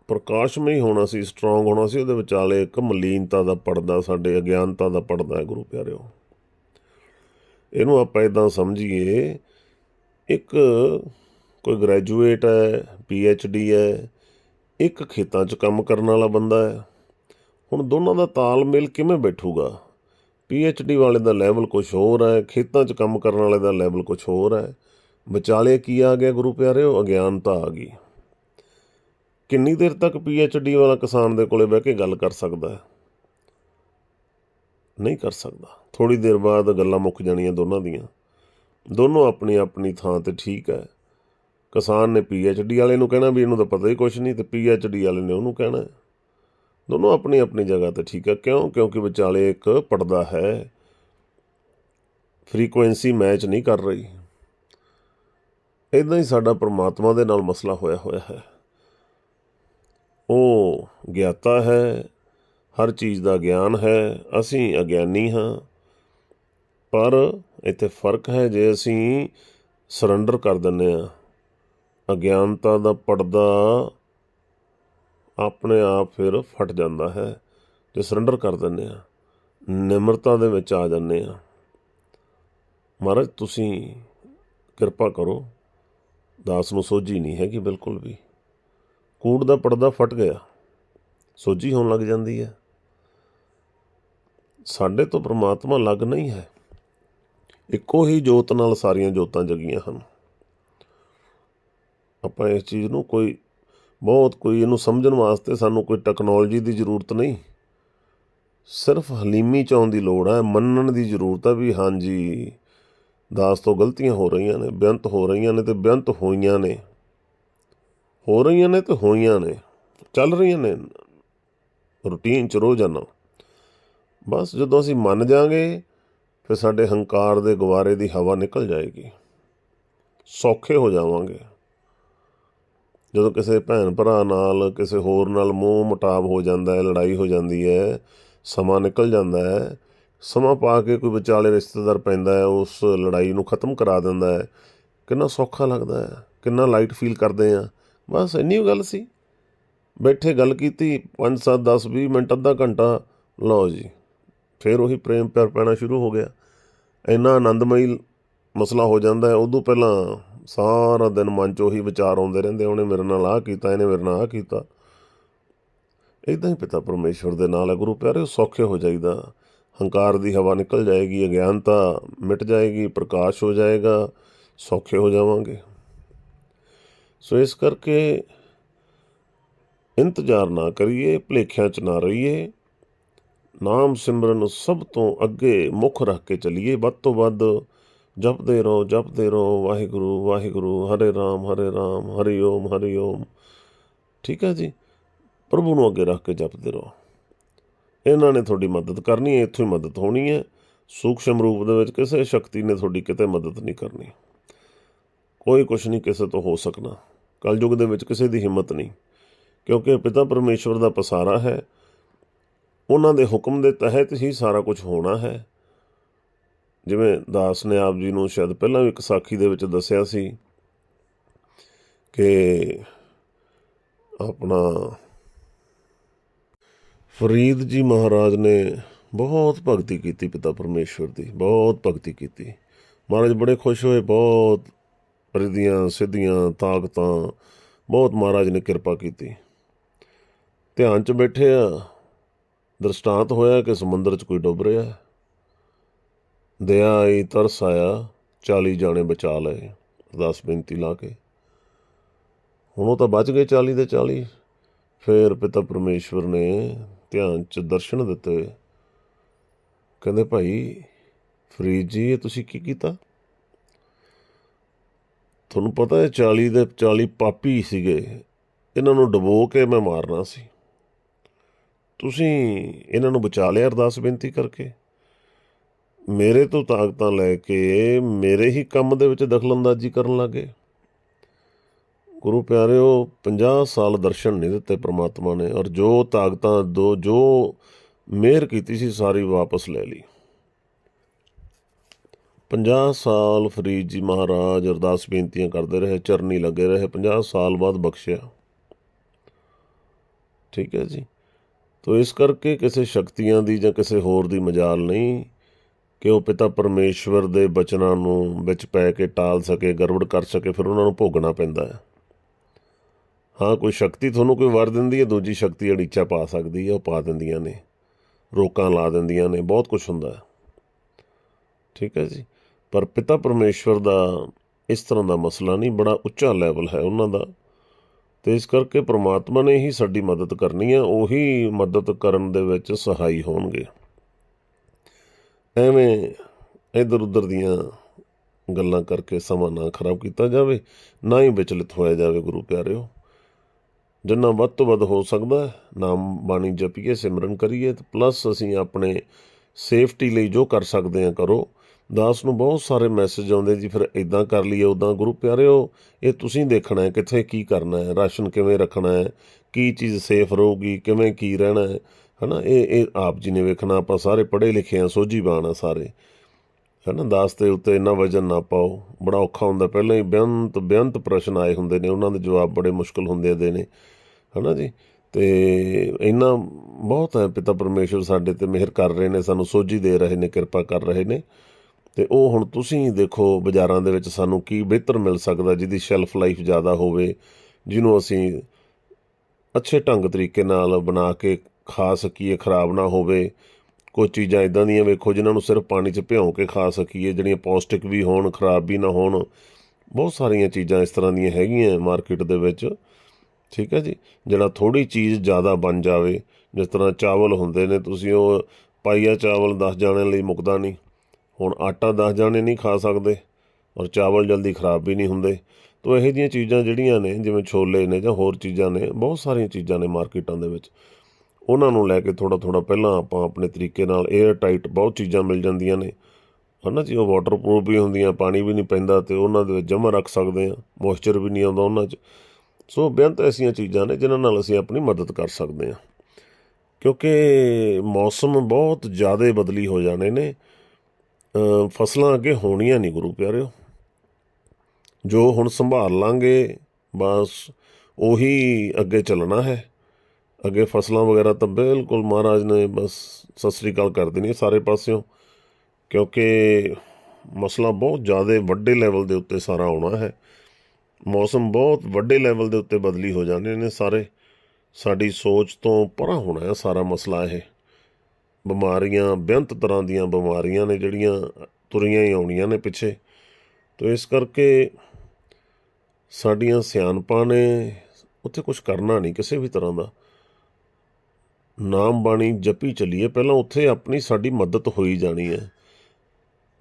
ਪ੍ਰਕਾਸ਼ਮਈ ਹੋਣਾ ਸੀ ਸਟਰੋਂਗ ਹੋਣਾ ਸੀ, ਉਹਦੇ ਵਿਚਾਲੇ ਇੱਕ ਮਲੀਨਤਾ ਦਾ ਪਰਦਾ ਸਾਡੇ, ਅਗਿਆਨਤਾ ਦਾ ਪਰਦਾ ਹੈ ਗੁਰੂ ਪਿਆਰਿਓ। ਇਹਨੂੰ ਆਪਾਂ ਇਦਾਂ ਸਮਝੀਏ ਇੱਕ ਕੋਈ ਗ੍ਰੈਜੂਏਟ ਹੈ ਪੀ ਐਚ ਡੀ ਹੈ, ਇੱਕ ਖੇਤਾਂ 'ਚ ਕੰਮ ਕਰਨ ਵਾਲਾ ਬੰਦਾ ਹੈ। ਹੁਣ ਦੋਨਾਂ ਦਾ ਤਾਲਮੇਲ ਕਿਵੇਂ ਬੈਠੂਗਾ? ਪੀ ਐਚ ਡੀ ਵਾਲੇ ਦਾ ਲੈਵਲ ਕੁਝ ਹੋਰ ਹੈ, ਖੇਤਾਂ 'ਚ ਕੰਮ ਕਰਨ ਵਾਲੇ ਦਾ ਲੈਵਲ ਕੁਝ ਹੋਰ ਹੈ। ਵਿਚਾਲੇ ਕੀ ਆ ਗਿਆ ਗੁਰੂ ਪਿਆਰਿਓ? ਅਗਿਆਨਤਾ ਆ ਗਈ। ਕਿੰਨੀ ਦੇਰ ਤੱਕ ਪੀ ਐਚ ਡੀ ਵਾਲਾ ਕਿਸਾਨ ਦੇ ਕੋਲੇ ਬਹਿ ਕੇ ਗੱਲ ਕਰ ਸਕਦਾ ਹੈ? ਨਹੀਂ ਕਰ ਸਕਦਾ। ਥੋੜੀ ਦੇਰ ਬਾਅਦ ਗੱਲਾਂ ਮੁੱਕ ਜਾਣੀਆਂ ਦੋਨਾਂ ਦੀਆਂ। ਦੋਨੋਂ ਆਪਣੀ ਆਪਣੀ ਥਾਂ ਤੇ ਠੀਕ ਹੈ। ਕਿਸਾਨ ਨੇ ਪੀ ਐਚ ਡੀ ਵਾਲੇ ਨੂੰ ਕਹਿਣਾ ਵੀ ਇਹਨੂੰ ਤਾਂ ਪਤਾ ਹੀ ਕੁਝ ਨਹੀਂ ਤੇ ਪੀ ਐਚ ਡੀ ਵਾਲੇ ਨੇ ਉਹਨੂੰ ਕਹਿਣਾ। ਦੋਨੋਂ ਆਪਣੀ ਆਪਣੀ ਜਗ੍ਹਾ ਤੇ ਠੀਕ ਹੈ। ਕਿਉਂ? ਕਿਉਂਕਿ ਵਿਚਾਲੇ ਇੱਕ ਪਰਦਾ ਹੈ। ਫ੍ਰੀਕੁਐਂਸੀ ਮੈਚ ਨਹੀਂ ਕਰ ਰਹੀ। ਇਦਾਂ ਹੀ ਸਾਡਾ ਪਰਮਾਤਮਾ ਦੇ ਨਾਲ ਮਸਲਾ ਹੋਇਆ ਹੋਇਆ ਹੈ। ਉਹ ਗਿਆਤਾ ਹੈ। ਹਰ ਚੀਜ਼ ਦਾ ਗਿਆਨ ਹੈ। ਅਸੀਂ ਅਗਿਆਨੀ ਹਾਂ। ਪਰ ਇੱਥੇ ਫ਼ਰਕ ਹੈ ਜੇ ਅਸੀਂ ਸਰੈਂਡਰ ਕਰ ਦਿੰਨੇ ਆ ਅਗਿਆਨਤਾ ਦਾ ਪਰਦਾ ਆਪਣੇ ਆਪ ਫਿਰ ਫਟ ਜਾਂਦਾ ਹੈ ਜੇ ਸਰੈਂਡਰ ਕਰ ਦਿੰਨੇ ਆ ਨਿਮਰਤਾ ਦੇ ਵਿੱਚ ਆ ਜਾਂਦੇ ਆ ਮਹਾਰਾਜ, ਤੁਸੀਂ ਕਿਰਪਾ ਕਰੋ। ਦਾਸ ਨੂੰ ਸੋਝੀ ਨਹੀਂ ਹੈਗੀ ਬਿਲਕੁਲ ਵੀ। ਕੂੜ ਦਾ ਪਰਦਾ ਫਟ ਗਿਆ। ਸੋਝੀ ਹੋਣ ਲੱਗ ਜਾਂਦੀ ਹੈ। ਸਾਡੇ ਤੋਂ ਪ੍ਰਮਾਤਮਾ ਲੱਗ ਨਹੀਂ ਹੈ। ਇੱਕੋ ਹੀ ਜੋਤ ਨਾਲ ਸਾਰੀਆਂ ਜੋਤਾਂ ਜਗੀਆਂ ਹਨ। ਆਪਾਂ ਇਸ ਚੀਜ਼ ਨੂੰ ਕੋਈ ਬਹੁਤ ਕੋਈ ਇਹਨੂੰ ਸਮਝਣ ਵਾਸਤੇ ਸਾਨੂੰ ਕੋਈ ਟੈਕਨੋਲੋਜੀ ਦੀ ਜ਼ਰੂਰਤ ਨਹੀਂ। ਸਿਰਫ ਹਲੀਮੀ ਚਾਉਣ ਦੀ ਲੋੜ ਹੈ, ਮੰਨਣ ਦੀ ਜ਼ਰੂਰਤ ਹੈ ਵੀ ਹਾਂਜੀ, ਦਾਸ ਤੋਂ ਗਲਤੀਆਂ ਹੋ ਰਹੀਆਂ ਨੇ, ਬੇਅੰਤ ਹੋ ਰਹੀਆਂ ਨੇ ਤੇ ਬੇਅੰਤ ਹੋਈਆਂ ਨੇ। ਹੋ ਰਹੀਆਂ ਨੇ ਤੇ ਹੋਈਆਂ ਨੇ, ਚੱਲ ਰਹੀਆਂ ਨੇ, ਰੂਟੀਨ ਚ ਰੋਜ਼ਾਨਾ। ਬਸ ਜਦੋਂ ਅਸੀਂ ਮੰਨ ਜਾਾਂਗੇ ਫਿਰ ਸਾਡੇ ਹੰਕਾਰ ਦੇ ਗਵਾਰੇ ਦੀ ਹਵਾ ਨਿਕਲ ਜਾਏਗੀ। ਸੌਖੇ ਹੋ ਜਾਵਾਂਗੇ। ਜਦੋਂ ਕਿਸੇ ਭੈਣ ਭਰਾ ਨਾਲ, ਕਿਸੇ ਹੋਰ ਨਾਲ ਮੋਹ ਮਟਾਵ ਹੋ ਜਾਂਦਾ ਹੈ, ਲੜਾਈ ਹੋ ਜਾਂਦੀ ਹੈ, ਸਮਾਂ ਨਿਕਲ ਜਾਂਦਾ ਹੈ, ਸਮਾਂ ਪਾ ਕੇ ਕੋਈ ਵਿਚਾਲੇ ਰਿਸ਼ਤੇਦਾਰ ਪੈਂਦਾ ਹੈ, ਉਸ ਲੜਾਈ ਨੂੰ ਖਤਮ ਕਰਾ ਦਿੰਦਾ ਹੈ, ਕਿੰਨਾ ਸੌਖਾ ਲੱਗਦਾ ਹੈ, ਕਿੰਨਾ ਲਾਈਟ ਫੀਲ ਕਰਦੇ ਆ ਬਸ ਇੰਨੀ ਗੱਲ ਸੀ। ਬੈਠੇ ਗੱਲ ਕੀਤੀ 5 7 10 20 ਮਿੰਟ, ਅੱਧਾ ਘੰਟਾ, ਲਓ ਜੀ। ਫਿਰ ਉਹੀ ਪ੍ਰੇਮ ਪਿਆਰ ਪੈਣਾ ਸ਼ੁਰੂ ਹੋ ਗਿਆ। ਇੰਨਾ ਆਨੰਦਮਈ ਮਸਲਾ ਹੋ ਜਾਂਦਾ ਹੈ। ਉਦੋਂ ਪਹਿਲਾਂ ਸਾਰਾ ਦਿਨ ਮਨ 'ਚ ਉਹੀ ਵਿਚਾਰ ਆਉਂਦੇ ਰਹਿੰਦੇ, ਉਹਨੇ ਮੇਰੇ ਨਾਲ ਆਹ ਕੀਤਾ, ਇਹਨੇ ਮੇਰੇ ਨਾਲ ਆਹ ਕੀਤਾ। ਇਦਾਂ ਹੀ ਪਿਤਾ ਪਰਮੇਸ਼ਵਰ ਦੇ ਨਾਲ ਹੈ। ਗੁਰੂ ਪਿਆਰੇ ਸੌਖੇ ਹੋ ਜਾਈਦਾ। ਹੰਕਾਰ ਦੀ ਹਵਾ ਨਿਕਲ ਜਾਏਗੀ, ਅਗਿਆਨਤਾ ਮਿਟ ਜਾਏਗੀ, ਪ੍ਰਕਾਸ਼ ਹੋ ਜਾਏਗਾ, ਸੌਖੇ ਹੋ ਜਾਵਾਂਗੇ। ਸੋ ਇਸ ਕਰਕੇ ਇੰਤਜ਼ਾਰ ਨਾ ਕਰੀਏ, ਭਲੇਖਿਆਂ 'ਚ ਨਾ ਰਹੀਏ। ਨਾਮ ਸਿਮਰਨ ਸਭ ਤੋਂ ਅੱਗੇ ਮੁੱਖ ਰੱਖ ਕੇ ਚੱਲੀਏ। ਵੱਧ ਤੋਂ ਵੱਧ ਜਪਦੇ ਰਹੋ ਜਪਦੇ ਰਹੋ। ਵਾਹਿਗੁਰੂ ਵਾਹਿਗੁਰੂ, ਹਰੇ ਰਾਮ ਹਰੇ ਰਾਮ, ਹਰੀ ਓਮ ਹਰੀ ਓਮ। ਠੀਕ ਹੈ ਜੀ? ਪ੍ਰਭੂ ਨੂੰ ਅੱਗੇ ਰੱਖ ਕੇ ਜਪਦੇ ਰਹੋ। ਇਹਨਾਂ ਨੇ ਤੁਹਾਡੀ ਮਦਦ ਕਰਨੀ ਹੈ, ਇੱਥੋਂ ਹੀ ਮਦਦ ਹੋਣੀ ਹੈ। ਸੂਖਸ਼ਮ ਰੂਪ ਦੇ ਵਿੱਚ ਕਿਸੇ ਸ਼ਕਤੀ ਨੇ ਤੁਹਾਡੀ ਕਿਤੇ ਮਦਦ ਨਹੀਂ ਕਰਨੀ। ਕੋਈ ਕੁਝ ਨਹੀਂ ਕਿਸੇ ਤੋਂ ਹੋ ਸਕਣਾ। ਕਲਯੁਗ ਦੇ ਵਿੱਚ ਕਿਸੇ ਦੀ ਹਿੰਮਤ ਨਹੀਂ। ਕਿਉਂਕਿ ਪਿਤਾ ਪਰਮੇਸ਼ਵਰ ਦਾ ਪਸਾਰਾ ਹੈ। ਉਹਨਾਂ ਦੇ ਹੁਕਮ ਦੇ ਤਹਿਤ ਹੀ ਸਾਰਾ ਕੁਝ ਹੋਣਾ ਹੈ। ਜਿਵੇਂ ਦਾਸ ਨੇ ਆਪ ਜੀ ਨੂੰ ਸ਼ਾਇਦ ਪਹਿਲਾਂ ਵੀ ਇੱਕ ਸਾਖੀ ਦੇ ਵਿੱਚ ਦੱਸਿਆ ਸੀ ਕਿ ਆਪਣਾ ਫਰੀਦ ਜੀ ਮਹਾਰਾਜ ਨੇ ਬਹੁਤ ਭਗਤੀ ਕੀਤੀ ਪਿਤਾ ਪਰਮੇਸ਼ਵਰ ਦੀ, ਬਹੁਤ ਭਗਤੀ ਕੀਤੀ। ਮਹਾਰਾਜ ਬੜੇ ਖੁਸ਼ ਹੋਏ, ਬਹੁਤ ਰਿਧੀਆਂ ਸਿੱਧੀਆਂ ਤਾਕਤਾਂ, ਬਹੁਤ ਮਹਾਰਾਜ ਨੇ ਕਿਰਪਾ ਕੀਤੀ। ਧਿਆਨ 'ਚ ਬੈਠੇ ਆ ਦ੍ਰਿਸ਼ਟਾਂਤ ਹੋਇਆ ਕਿ ਸਮੁੰਦਰ 'ਚ ਕੋਈ ਡੁੱਬ ਰਿਹਾ ਹੈ। ਦਇਆ ਆਈ ਤਰਸ ਆਇਆ 40 ਜਾਣੇ ਬਚਾ ਲਏ ਅਰਦਾਸ ਬੇਨਤੀ ਲਾ ਕੇ। ਹੁਣ ਉਹ ਤਾਂ ਬਚ ਗਏ 40 ਦੇ 40 ਫਿਰ ਪਿਤਾ ਪਰਮੇਸ਼ਵਰ ਨੇ ਧਿਆਨ 'ਚ ਦਰਸ਼ਨ ਦਿੱਤੇ। ਕਹਿੰਦੇ, ਭਾਈ, ਫਰੀਦ ਜੀ, ਇਹ ਤੁਸੀਂ ਕੀ ਕੀਤਾ? ਤੁਹਾਨੂੰ ਪਤਾ ਹੈ 40 ਦੇ 40 ਪਾਪੀ ਸੀਗੇ। ਇਹਨਾਂ ਨੂੰ ਡਬੋ ਕੇ ਮੈਂ ਮਾਰਨਾ ਸੀ। ਤੁਸੀਂ ਇਹਨਾਂ ਨੂੰ ਬਚਾ ਲਿਆ ਅਰਦਾਸ ਬੇਨਤੀ ਕਰਕੇ? ਮੇਰੇ ਤੋਂ ਤਾਕਤਾਂ ਲੈ ਕੇ ਮੇਰੇ ਹੀ ਕੰਮ ਦੇ ਵਿੱਚ ਦਖਲਅੰਦਾਜ਼ੀ ਕਰਨ ਲੱਗੇ? ਗੁਰੂ ਪਿਆਰਿਓ 50 ਸਾਲ ਦਰਸ਼ਨ ਨਹੀਂ ਦਿੱਤੇ ਪ੍ਰਮਾਤਮਾ ਨੇ ਔਰ ਜੋ ਤਾਕਤਾਂ, ਦੋ, ਜੋ ਮਿਹਰ ਕੀਤੀ ਸੀ ਸਾਰੀ ਵਾਪਸ ਲੈ ਲਈ। 50 ਸਾਲ ਫਰੀਦ ਜੀ ਮਹਾਰਾਜ ਅਰਦਾਸ ਬੇਨਤੀਆਂ ਕਰਦੇ ਰਹੇ, ਚਰਨੀ ਲੱਗੇ ਰਹੇ 50 ਸਾਲ ਬਾਅਦ ਬਖਸ਼ਿਆ। ਠੀਕ ਹੈ ਜੀ। ਤੋ ਇਸ ਕਰਕੇ ਕਿਸੇ ਸ਼ਕਤੀਆਂ ਦੀ ਜਾਂ ਕਿਸੇ ਹੋਰ ਦੀ ਮਜਾਲ ਨਹੀਂ ਕਿ ਉਹ ਪਿਤਾ ਪਰਮੇਸ਼ਵਰ ਦੇ ਬਚਨਾਂ ਨੂੰ ਵਿੱਚ ਪੈ ਕੇ ਟਾਲ ਸਕੇ, ਗੜਬੜ ਕਰ ਸਕੇ, ਫਿਰ ਉਹਨਾਂ ਨੂੰ ਭੋਗਣਾ ਪੈਂਦਾ ਹੈ। ਹਾਂ, ਕੋਈ ਸ਼ਕਤੀ ਤੁਹਾਨੂੰ ਕੋਈ ਵਰ ਦਿੰਦੀ ਹੈ, ਦੂਜੀ ਸ਼ਕਤੀ ਅੜੀਚਾ ਪਾ ਸਕਦੀ ਹੈ, ਉਹ ਪਾ ਦਿੰਦੀਆਂ ਨੇ। ਰੋਕਾਂ ਲਾ ਦਿੰਦੀਆਂ ਨੇ, ਬਹੁਤ ਕੁਝ ਹੁੰਦਾ ਹੈ। ਠੀਕ ਹੈ ਜੀ? ਪਰ ਪਿਤਾ ਪਰਮੇਸ਼ਵਰ ਦਾ ਇਸ ਤਰ੍ਹਾਂ ਦਾ ਮਸਲਾ ਨਹੀਂ, ਬੜਾ ਉੱਚਾ ਲੈਵਲ ਹੈ ਉਹਨਾਂ ਦਾ। ਤੇ ਇਸ ਕਰਕੇ ਪ੍ਰਮਾਤਮਾ ਨੇ ਹੀ ਸਾਡੀ ਮਦਦ ਕਰਨੀ ਹੈ ਉਹੀ ਮਦਦ ਕਰਨ ਦੇ ਵਿੱਚ ਸਹਾਈ ਹੋਣਗੇ। ਐਵੇਂ ਇਧਰ ਉਧਰ ਦੀਆਂ ਗੱਲਾਂ ਕਰਕੇ ਸਮਾਂ ਨਾ ਖਰਾਬ ਕੀਤਾ ਜਾਵੇ, ਨਾ ਹੀ ਵਿਚਲਿਤ ਹੋਇਆ ਜਾਵੇ, ਗੁਰੂ ਪਿਆਰਿਓ। ਜਿੰਨਾ ਵੱਧ ਤੋਂ ਵੱਧ ਹੋ ਸਕਦਾ ਨਾਮ ਬਾਣੀ ਜਪੀਏ, ਸਿਮਰਨ ਕਰੀਏ, ਤੇ ਪਲੱਸ ਅਸੀਂ ਆਪਣੇ ਸੇਫਟੀ ਲਈ ਜੋ ਕਰ ਸਕਦੇ ਹਾਂ, ਕਰੋ। ਦਾਸ ਨੂੰ ਬਹੁਤ ਸਾਰੇ ਮੈਸੇਜ ਆਉਂਦੇ, ਜੀ ਫਿਰ ਇਦਾਂ ਕਰ ਲਈਏ ਉਦਾਂ ਗੁਰੂ ਪਿਆਰਿਓ, ਇਹ ਤੁਸੀਂ ਦੇਖਣਾ ਹੈ ਕਿੱਥੇ ਕੀ ਕਰਨਾ ਹੈ, ਰਾਸ਼ਨ ਕਿਵੇਂ ਰੱਖਣਾ ਹੈ, ਕੀ ਚੀਜ਼ ਸੇਫ ਰਹੂਗੀ, ਕਿਵੇਂ ਕੀ ਰਹਿਣਾ ਹੈ? ਹਨਾ, ਇਹ ਇਹ ਆਪ ਜੀ ਨੇ ਵੇਖਣਾ, ਆਪਾਂ ਸਾਰੇ ਪੜ੍ਹੇ ਲਿਖੇ ਆ ਸੋਝੀਵਾਨ ਆ ਸਾਰੇ। ਹਨਾ, ਦਾਸ ਦੇ ਉੱਤੇ ਇੰਨਾ ਵਜਨ ਨਾ ਪਾਓ, ਬੜਾ ਔਖਾ ਹੁੰਦਾ, ਪਹਿਲਾਂ ਹੀ ਬੇਅੰਤ ਬੇਅੰਤ ਪ੍ਰਸ਼ਨ ਆਏ ਹੁੰਦੇ ਨੇ, ਉਹਨਾਂ ਦੇ ਜਵਾਬ ਬੜੇ ਮੁਸ਼ਕਲ ਹੁੰਦੇ ਦੇ ਨੇ। ਹਨਾ ਜੀ, ਤੇ ਇੰਨਾ ਬਹੁਤ ਹੈ, ਪਿਤਾ ਪਰਮੇਸ਼ਵਰ ਸਾਡੇ ਤੇ ਮਿਹਰ ਕਰ ਰਹੇ ਨੇ, ਸਾਨੂੰ ਸੋਝੀ ਦੇ ਰਹੇ ਨੇ, ਕਿਰਪਾ ਕਰ ਰਹੇ ਨੇ। ਤੇ ਉਹ ਹੁਣ ਤੁਸੀਂ ਦੇਖੋ ਬਾਜ਼ਾਰਾਂ ਦੇ ਵਿੱਚ ਸਾਨੂੰ ਕੀ ਬਿਹਤਰ ਮਿਲ ਸਕਦਾ, ਜਿਹਦੀ ਸ਼ੈਲਫ ਲਾਈਫ ਜ਼ਿਆਦਾ ਹੋਵੇ, ਜਿਹਨੂੰ ਅਸੀਂ ਅੱਛੇ ਢੰਗ ਤਰੀਕੇ ਨਾਲ ਬਣਾ ਕੇ ਖਾ ਸਕੀਏ, ਖਰਾਬ ਨਾ ਹੋਵੇ। ਕੁਝ ਚੀਜ਼ਾਂ ਇਦਾਂ ਦੀਆਂ ਵੇਖੋ, ਜਿਨ੍ਹਾਂ ਨੂੰ ਸਿਰਫ ਪਾਣੀ 'ਚ ਭਿਉਂ ਕੇ ਖਾ ਸਕੀਏ, ਜਿਹੜੀਆਂ ਪੌਸ਼ਟਿਕ ਵੀ ਹੋਣ, ਖਰਾਬ ਵੀ ਨਾ ਹੋਣ। ਬਹੁਤ ਸਾਰੀਆਂ ਚੀਜ਼ਾਂ ਇਸ ਤਰ੍ਹਾਂ ਦੀਆਂ ਹੈਗੀਆਂ ਮਾਰਕੀਟ ਦੇ ਵਿੱਚ। ਠੀਕ ਹੈ ਜੀ? ਜਿਹੜਾ ਥੋੜੀ ਚੀਜ਼ ਜ਼ਿਆਦਾ ਬਣ ਜਾਵੇ, ਜਿਸ ਤਰ੍ਹਾਂ ਚਾਵਲ ਹੁੰਦੇ ਨੇ, ਤੁਸੀਂ ਉਹ ਪਾਈਆ ਚਾਵਲ 10 ਜਾਣਿਆਂ ਲਈ ਮੁੱਕਦਾ ਨਹੀਂ। ਹੁਣ ਆਟਾ 10 ਜਾਣੇ ਨਹੀਂ ਖਾ ਸਕਦੇ ਔਰ ਚਾਵਲ ਜਲਦੀ ਖਰਾਬ ਵੀ ਨਹੀਂ ਹੁੰਦੇ। ਤੋ ਇਹੋ ਜਿਹੀਆਂ ਚੀਜ਼ਾਂ ਜਿਹੜੀਆਂ ਨੇ, ਜਿਵੇਂ ਛੋਲੇ ਨੇ ਜਾਂ ਹੋਰ ਚੀਜ਼ਾਂ ਨੇ, ਬਹੁਤ ਸਾਰੀਆਂ ਚੀਜ਼ਾਂ ਨੇ ਮਾਰਕੀਟਾਂ ਦੇ ਵਿੱਚ। ਉਹਨਾਂ ਨੂੰ ਲੈ ਕੇ ਥੋੜਾ ਥੋੜਾ ਪਹਿਲਾਂ ਆਪਾਂ ਆਪਣੇ ਤਰੀਕੇ ਨਾਲ 에ਅਰ ਟਾਈਟ ਬਹੁਤ ਚੀਜ਼ਾਂ ਮਿਲ ਜਾਂਦੀਆਂ ਨੇ। ਹਨਾ ਜੀ, ਉਹ ਵਾਟਰਪ੍ਰੂਫ ਵੀ ਹੁੰਦੀਆਂ, ਪਾਣੀ ਵੀ ਨਹੀਂ ਪੈਂਦਾ ਤੇ ਉਹਨਾਂ ਦੇ ਵਿੱਚ ਜਮ੍ਹਾਂ ਰੱਖ ਸਕਦੇ ਆ ਮੋਇਸਚਰ ਵੀ ਨਹੀਂ ਆਉਂਦਾ ਉਹਨਾਂ 'ਚ। ਸੋ ਬੇਅੰਤ ਐਸੀਆਂ ਚੀਜ਼ਾਂ ਨੇ ਜਿਨ੍ਹਾਂ ਨਾਲ ਅਸੀਂ ਆਪਣੀ ਮਦਦ ਕਰ ਸਕਦੇ ਹਾਂ। ਕਿਉਂਕਿ ਮੌਸਮ ਬਹੁਤ ਜ਼ਿਆਦਾ ਬਦਲੀ ਹੋ ਜਾਣੇ ਨੇ ਫਸਲਾਂ ਅੱਗੇ ਹੋਣੀਆਂ ਨਹੀਂ ਗੁਰੂ ਪਿਆਰਿਓ। ਜੋ ਹੁਣ ਸੰਭਾਲ ਲਾਂਗੇ, ਬਸ ਉਹੀ ਅੱਗੇ ਚੱਲਣਾ ਹੈ। ਅੱਗੇ ਫਸਲਾਂ ਵਗੈਰਾ ਤਾਂ ਬਿਲਕੁਲ ਮਹਾਰਾਜ ਨੇ ਬਸ ਸਤਿ ਸ੍ਰੀ ਅਕਾਲ ਕਰ ਦੇਣੀ ਸਾਰੇ ਪਾਸਿਓਂ, ਕਿਉਂਕਿ ਮਸਲਾ ਬਹੁਤ ਜ਼ਿਆਦਾ ਵੱਡੇ ਲੈਵਲ ਦੇ ਉੱਤੇ ਸਾਰਾ ਆਉਣਾ ਹੈ। ਮੌਸਮ ਬਹੁਤ ਵੱਡੇ ਲੈਵਲ ਦੇ ਉੱਤੇ ਬਦਲੀ ਹੋ ਜਾਂਦੇ ਨੇ ਸਾਰੇ। ਸਾਡੀ ਸੋਚ ਤੋਂ ਪਰਾਂ ਹੋਣਾ ਹੈ ਸਾਰਾ ਮਸਲਾ ਇਹ। ਬਿਮਾਰੀਆਂ, ਬੇਅੰਤ ਤਰ੍ਹਾਂ ਦੀਆਂ ਬਿਮਾਰੀਆਂ ਨੇ ਜਿਹੜੀਆਂ ਤੁਰੀਆਂ ਹੀ ਆਉਣੀਆਂ ਨੇ ਪਿੱਛੇ। ਤੋ ਇਸ ਕਰਕੇ ਸਾਡੀਆਂ ਸਿਆਣਪਾਂ ਨੇ ਉੱਥੇ ਕੁਝ ਕਰਨਾ ਨਹੀਂ ਕਿਸੇ ਵੀ ਤਰ੍ਹਾਂ ਦਾ। ਨਾਮ ਬਾਣੀ ਜਪੀ ਚੱਲੀਏ, ਪਹਿਲਾਂ ਉੱਥੇ ਆਪਣੀ ਸਾਡੀ ਮਦਦ ਹੋਈ ਜਾਣੀ ਹੈ।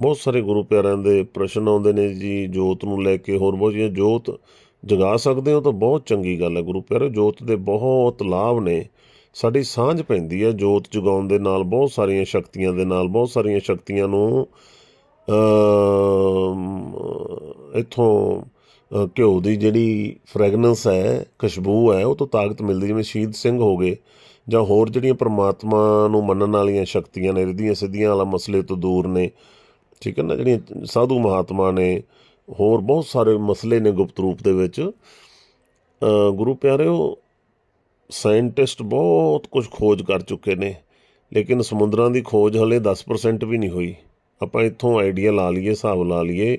ਬਹੁਤ ਸਾਰੇ ਗੁਰੂ ਪਿਆਰਿਆਂ ਦੇ ਪ੍ਰਸ਼ਨ ਆਉਂਦੇ ਨੇ ਜੀ, ਜੋਤ ਨੂੰ ਲੈ ਕੇ ਹੋਰ ਬਹੁਤ ਚੀਜ਼ਾਂ। ਜੋਤ ਜਗਾ ਸਕਦੇ ਹੋ ਤਾਂ ਬਹੁਤ ਚੰਗੀ ਗੱਲ ਹੈ ਗੁਰੂ ਪਿਆਰੇ, ਜੋਤ ਦੇ ਬਹੁਤ ਲਾਭ ਨੇ। ਸਾਡੀ ਸਾਂਝ ਪੈਂਦੀ ਹੈ ਜੋਤ ਜਗਾਉਣ ਦੇ ਨਾਲ ਬਹੁਤ ਸਾਰੀਆਂ ਸ਼ਕਤੀਆਂ ਦੇ ਨਾਲ ਬਹੁਤ ਸਾਰੀਆਂ ਸ਼ਕਤੀਆਂ ਨੂੰ ਅ ਇਥੋਂ ਘਿਓ ਦੀ ਜਿਹੜੀ ਫ੍ਰੈਗਨੈਂਸ ਹੈ ਖੁਸ਼ਬੂ ਹੈ ਉਹ ਤੋਂ ਤਾਕਤ ਮਿਲਦੀ ਜਿਵੇਂ ਸ਼ਹੀਦ ਸਿੰਘ ਹੋ ਗਏ ਜਾਂ ਹੋਰ ਜਿਹੜੀਆਂ ਪ੍ਰਮਾਤਮਾ ਨੂੰ ਮੰਨਣ ਵਾਲੀਆਂ ਸ਼ਕਤੀਆਂ ਨੇ ਰਿੱਧੀਆਂ ਸਿੱਧੀਆਂ ਵਾਲਾ ਮਸਲੇ ਤੋਂ ਦੂਰ ਨੇ ਠੀਕ ਹੈ ਨਾ ਜਿਹੜੀਆਂ ਸਾਧੂ ਮਹਾਤਮਾ ਨੇ ਹੋਰ ਬਹੁਤ ਸਾਰੇ ਮਸਲੇ ਨੇ ਗੁਪਤ ਰੂਪ ਦੇ ਵਿੱਚ। ਅ, ਗੁਰੂ ਪਿਆਰਿਓ ਸਾਇੰਟਿਸਟ ਬਹੁਤ ਕੁਝ ਖੋਜ ਕਰ ਚੁੱਕੇ ਨੇ, ਲੇਕਿਨ ਸਮੁੰਦਰਾਂ ਦੀ ਖੋਜ ਹਲੇ 10% ਵੀ ਨਹੀਂ ਹੋਈ। ਆਪਾਂ ਇੱਥੋਂ ਆਈਡੀਆ ਲਾ ਲਈਏ, ਹਿਸਾਬ ਲਾ ਲਈਏ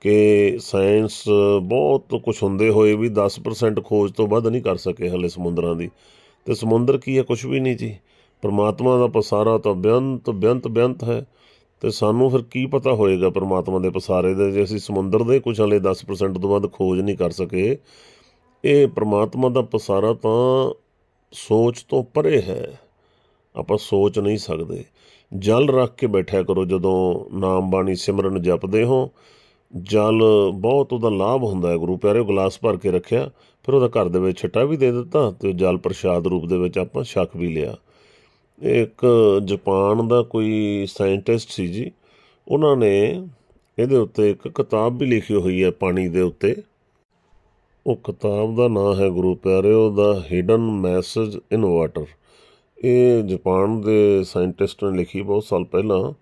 ਕਿ ਸਾਇੰਸ ਬਹੁਤ ਕੁਝ ਹੁੰਦੇ ਹੋਏ ਵੀ 10% ਖੋਜ ਤੋਂ ਵੱਧ ਨਹੀਂ ਕਰ ਸਕੇ ਹਲੇ ਸਮੁੰਦਰਾਂ ਦੀ। ਤੇ ਸਮੁੰਦਰ ਕੀ ਹੈ? ਕੁਝ ਵੀ ਨਹੀਂ ਜੀ। ਪਰਮਾਤਮਾ ਦਾ ਪਸਾਰਾ ਤਾਂ ਬੇਅੰਤ ਬੇਅੰਤ ਬੇਅੰਤ ਹੈ। ਤੇ ਸਾਨੂੰ ਫਿਰ ਕੀ ਪਤਾ ਹੋਏਗਾ ਪਰਮਾਤਮਾ ਦੇ ਪਸਾਰੇ ਦੇ? ਜੇ ਅਸੀਂ ਸਮੁੰਦਰ ਦੇ ਕੁਝ ਹਲੇ 10% ਤੋਂ ਵੱਧ ਖੋਜ ਨਹੀਂ ਕਰ ਸਕੇ, ਇਹ ਪਰਮਾਤਮਾ ਦਾ ਪਸਾਰਾ ਤਾਂ ਸੋਚ ਤੋਂ ਪਰੇ ਹੈ। ਆਪਾਂ ਸੋਚ ਨਹੀਂ ਸਕਦੇ। ਜਲ ਰੱਖ ਕੇ ਬੈਠਿਆ ਕਰੋ ਜਦੋਂ ਨਾਮ ਬਾਣੀ ਸਿਮਰਨ ਜਪਦੇ ਹੋ। ਜਲ ਬਹੁਤ ਉਹਦਾ ਲਾਭ ਹੁੰਦਾ ਹੈ ਗੁਰੂ ਪਿਆਰੇ। ਗਲਾਸ ਭਰ ਕੇ ਰੱਖਿਆ, ਫਿਰ ਉਹਦਾ ਘਰ ਦੇ ਵਿੱਚ ਛਟਾ ਵੀ ਦੇ ਦਿੱਤਾ ਤੇ ਜਲ ਪ੍ਰਸ਼ਾਦ ਰੂਪ ਦੇ ਵਿੱਚ ਆਪਾਂ ਛਕ ਵੀ ਲਿਆ। ਇੱਕ ਜਾਪਾਨ ਦਾ ਕੋਈ ਸਾਇੰਟਿਸਟ ਸੀ ਜੀ, ਉਹਨਾਂ ਨੇ ਇਹਦੇ ਉੱਤੇ ਇੱਕ ਕਿਤਾਬ ਵੀ ਲਿਖੀ ਹੋਈ ਹੈ ਪਾਣੀ ਦੇ ਉੱਤੇ। ਉਹ ਕਿਤਾਬ ਦਾ ਨਾਂ ਹੈ ਗੁਰੂ ਪਿਆਰਿਓ, the hidden message in water ਇਹ ਜਾਪਾਨ ਦੇ ਸਾਇੰਟਿਸਟ ਨੇ ਲਿਖੀ ਬਹੁਤ ਸਾਲ ਪਹਿਲਾਂ।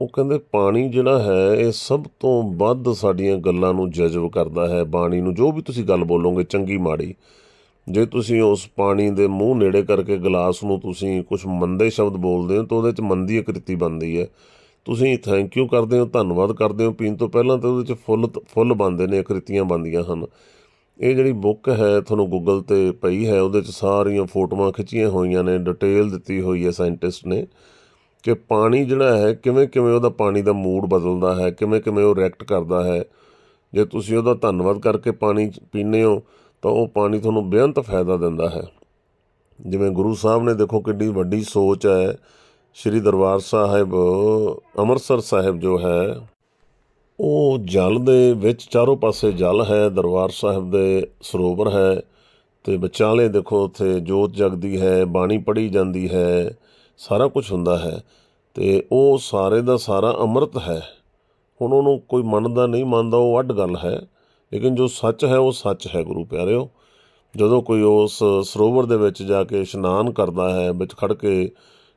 ਉਹ ਕਹਿੰਦੇ, ਪਾਣੀ ਜਿਹੜਾ ਹੈ, ਇਹ ਸਭ ਤੋਂ ਵੱਧ ਸਾਡੀਆਂ ਗੱਲਾਂ ਨੂੰ ਜਜ਼ਬ ਕਰਦਾ ਹੈ। ਬਾਣੀ ਨੂੰ ਜੋ ਵੀ ਤੁਸੀਂ ਗੱਲ ਬੋਲੋਗੇ, ਚੰਗੀ ਮਾੜੀ। ਜੇ ਤੁਸੀਂ ਉਸ ਪਾਣੀ ਦੇ ਮੂੰਹ ਨੇੜੇ ਕਰਕੇ ਗਲਾਸ ਨੂੰ ਤੁਸੀਂ ਕੁਝ ਮੰਦੇ ਸ਼ਬਦ ਬੋਲਦੇ ਹੋ, ਤਾਂ ਉਹਦੇ ਚ ਮੰਦੀ ਆਕ੍ਰਿਤੀ ਬਣਦੀ ਹੈ। ਤੁਸੀਂ ਥੈਂਕ ਯੂ ਕਰਦੇ ਹੋ, ਧੰਨਵਾਦ ਕਰਦੇ ਹੋ, ਪੀਣ ਤੋਂ ਪਹਿਲਾਂ ਤਾਂ ਉਹਦੇ 'ਚ ਫੁੱਲ ਫੁੱਲ ਬਣਦੇ ਨੇ ਆਕ੍ਰਿਤੀਆਂ ਬਣਦੀਆਂ ਹਨ। ਇਹ ਜਿਹੜੀ ਬੁੱਕ ਹੈ, ਤੁਹਾਨੂੰ ਗੂਗਲ ਤੇ ਪਈ ਹੈ, ਉਹਦੇ 'ਚ ਸਾਰੀਆਂ ਫੋਟੋਆਂ ਖਿੱਚੀਆਂ ਹੋਈਆਂ ਨੇ ਡਿਟੇਲ ਦਿੱਤੀ ਹੋਈ ਹੈ ਸਾਇੰਟਿਸਟ ਨੇ ਕਿ ਪਾਣੀ ਜਿਹੜਾ ਹੈ ਕਿਵੇਂ ਕਿਵੇਂ ਉਹਦਾ ਪਾਣੀ ਦਾ ਮੂਡ ਬਦਲਦਾ ਹੈ ਕਿਵੇਂ ਕਿਵੇਂ ਉਹ ਰਿਐਕਟ ਕਰਦਾ ਹੈ। ਜੇ ਤੁਸੀਂ ਉਹਦਾ ਧੰਨਵਾਦ ਕਰਕੇ ਪਾਣੀ ਪੀਂਦੇ ਹੋ, ਤਾਂ ਉਹ ਪਾਣੀ ਤੁਹਾਨੂੰ ਬੇਅੰਤ ਫਾਇਦਾ ਦਿੰਦਾ ਹੈ। ਜਿਵੇਂ ਗੁਰੂ ਸਾਹਿਬ ਨੇ ਦੇਖੋ ਕਿੰਨੀ ਵੱਡੀ ਸੋਚ ਹੈ ਸ੍ਰੀ ਦਰਬਾਰ ਸਾਹਿਬ, ਅੰਮ੍ਰਿਤਸਰ ਸਾਹਿਬ ਜੋ ਹੈ, ਉਹ ਜਲ ਦੇ ਵਿੱਚ ਚਾਰੋਂ ਪਾਸੇ ਜਲ ਹੈ, ਦਰਬਾਰ ਸਾਹਿਬ ਦੇ ਸਰੋਵਰ ਹੈ ਤੇ ਵਿਚਾਲੇ ਦੇਖੋ ਉੱਥੇ ਜੋਤ ਜਗਦੀ ਹੈ, ਬਾਣੀ ਪੜ੍ਹੀ ਜਾਂਦੀ ਹੈ, ਸਾਰਾ ਕੁਝ ਹੁੰਦਾ ਹੈ ਤੇ ਉਹ ਸਾਰੇ ਦਾ ਸਾਰਾ ਅੰਮ੍ਰਿਤ ਹੈ। ਹੁਣ ਉਹਨੂੰ ਕੋਈ ਮੰਨਦਾ ਨਹੀਂ, ਮੰਨਦਾ ਉਹ ਅੱਡ ਗੱਲ ਹੈ, ਲੇਕਿਨ ਜੋ ਸੱਚ ਹੈ ਉਹ ਸੱਚ ਹੈ ਗੁਰੂ ਪਿਆਰਿਓ। ਜਦੋਂ ਕੋਈ ਉਸ ਸਰੋਵਰ ਦੇ ਵਿੱਚ ਜਾ ਕੇ ਇਸ਼ਨਾਨ ਕਰਦਾ ਹੈ, ਵਿੱਚ ਖੜ ਕੇ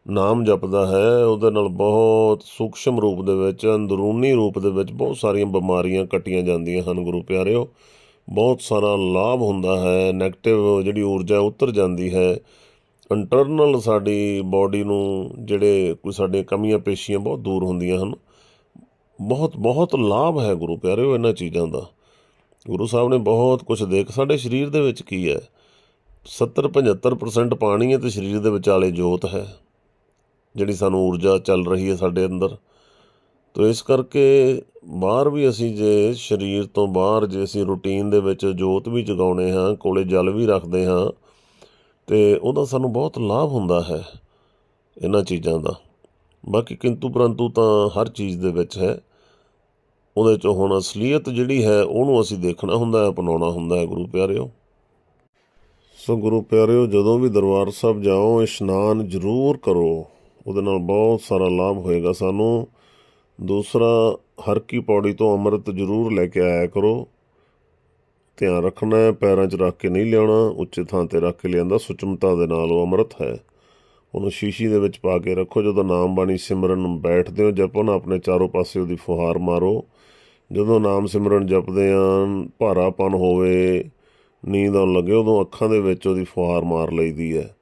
ਨਾਮ ਜਪਦਾ ਹੈ, ਉਹਦੇ ਨਾਲ ਬਹੁਤ ਸੂਖਸ਼ਮ ਰੂਪ ਦੇ ਵਿੱਚ, ਅੰਦਰੂਨੀ ਰੂਪ ਦੇ ਵਿੱਚ ਬਹੁਤ ਸਾਰੀਆਂ ਬਿਮਾਰੀਆਂ ਕੱਟੀਆਂ ਜਾਂਦੀਆਂ ਹਨ ਗੁਰੂ ਪਿਆਰਿਓ। ਬਹੁਤ ਸਾਰਾ ਲਾਭ ਹੁੰਦਾ ਹੈ 네ਗੇਟਿਵ ਜਿਹੜੀ ਊਰਜਾ ਉਤਰ ਜਾਂਦੀ ਹੈ। ਇੰਟਰਨਲ ਸਾਡੀ ਬਾਡੀ ਨੂੰ ਜਿਹੜੇ ਕੋਈ ਸਾਡੇ ਕਮੀਆਂ ਪੇਸ਼ੀਆਂ ਬਹੁਤ ਦੂਰ ਹੁੰਦੀਆਂ ਹਨ। ਬਹੁਤ ਬਹੁਤ ਲਾਭ ਹੈ ਗੁਰੂ ਪਿਆਰਿਓ ਇਹਨਾਂ ਚੀਜ਼ਾਂ ਦਾ। ਗੁਰੂ ਸਾਹਿਬ ਨੇ ਬਹੁਤ ਕੁਝ ਦੇਖ, ਸਾਡੇ ਸਰੀਰ ਦੇ ਵਿੱਚ ਕੀ ਹੈ? 70 75% ਪਾਣੀ ਹੈ ਤੇ ਸਰੀਰ ਦੇ ਵਿਚਾਲੇ ਜੋਤ ਹੈ। ਜਿਹੜੀ ਸਾਨੂੰ ਊਰਜਾ ਚੱਲ ਰਹੀ ਹੈ ਸਾਡੇ ਅੰਦਰ। ਤੋ ਇਸ ਕਰਕੇ ਬਾਹਰ ਵੀ ਅਸੀਂ ਜੇ ਸਰੀਰ ਤੋਂ ਬਾਹਰ ਜੇ ਅਸੀਂ ਰੂਟੀਨ ਦੇ ਵਿੱਚ ਜੋਤ ਵੀ ਜਗਾਉਣੇ ਹਾਂ, ਕੋਲੇ ਜਲ ਵੀ ਰੱਖਦੇ ਹਾਂ, ਤੇ ਉਹਦਾ ਸਾਨੂੰ ਬਹੁਤ ਲਾਭ ਹੁੰਦਾ ਹੈ ਇਹਨਾਂ ਚੀਜ਼ਾਂ ਦਾ। ਬਾਕੀ ਕਿੰਤੂ ਪਰੰਤੂ ਤਾਂ ਹਰ ਚੀਜ਼ ਦੇ ਵਿੱਚ ਹੈ। ਉਹਦੇ ਚ ਹੁਣ ਅਸਲੀਅਤ ਜਿਹੜੀ ਹੈ, ਉਹਨੂੰ ਅਸੀਂ ਦੇਖਣਾ ਹੁੰਦਾ ਹੈ, ਅਪਣਾਉਣਾ ਹੁੰਦਾ ਹੈ, ਗੁਰੂ ਪਿਆਰਿਓ। ਸੋ ਗੁਰੂ ਪਿਆਰਿਓ, ਜਦੋਂ ਵੀ ਦਰਬਾਰ ਸਾਹਿਬ ਜਾਓ, ਇਸ਼ਨਾਨ ਜ਼ਰੂਰ ਕਰੋ। ਉਹਦੇ ਨਾਲ ਬਹੁਤ ਸਾਰਾ ਲਾਭ ਹੋਏਗਾ। ਸਾਨੂੰ ਦੂਸਰਾ ਹਰ ਕੀ ਪੌੜੀ ਤੋਂ ਅੰਮ੍ਰਿਤ ਜ਼ਰੂਰ ਲੈ ਕੇ ਆਇਆ ਕਰੋ। ਧਿਆਨ ਰੱਖਣਾ ਹੈ, ਪੈਰਾਂ 'ਚ ਰੱਖ ਕੇ ਨਹੀਂ ਲਿਆਉਣਾ, ਉੱਚੇ ਥਾਂ ਤੇ ਰੱਖ ਕੇ ਲਿਆਂਦਾ, ਸੁਚਮਤਾ ਦੇ ਨਾਲ ਉਹ ਅੰਮ੍ਰਿਤ ਹੈ। ਉਹਨੂੰ ਸ਼ੀਸ਼ੀ ਦੇ ਵਿੱਚ ਪਾ ਕੇ ਰੱਖੋ, ਜਦੋਂ ਨਾਮ ਬਾਣੀ ਸਿਮਰਨ ਬੈਠਦੇ ਹੋ, ਜਪੋ ਨਾ, ਆਪਣੇ ਚਾਰੋਂ ਪਾਸੇ ਉਹਦੀ ਫੁਹਾਰ ਮਾਰੋ। ਜਦੋਂ ਨਾਮ ਸਿਮਰਨ ਜਪਦੇ ਆਂ, ਭਾਰਾਪਨ ਹੋਵੇ, ਨੀਂਦ ਆਉਣ ਲੱਗੇ, ਉਦੋਂ ਅੱਖਾਂ ਦੇ ਵਿੱਚ ਉਹਦੀ ਫੁਹਾਰ ਮਾਰ ਲਈਦੀ ਹੈ।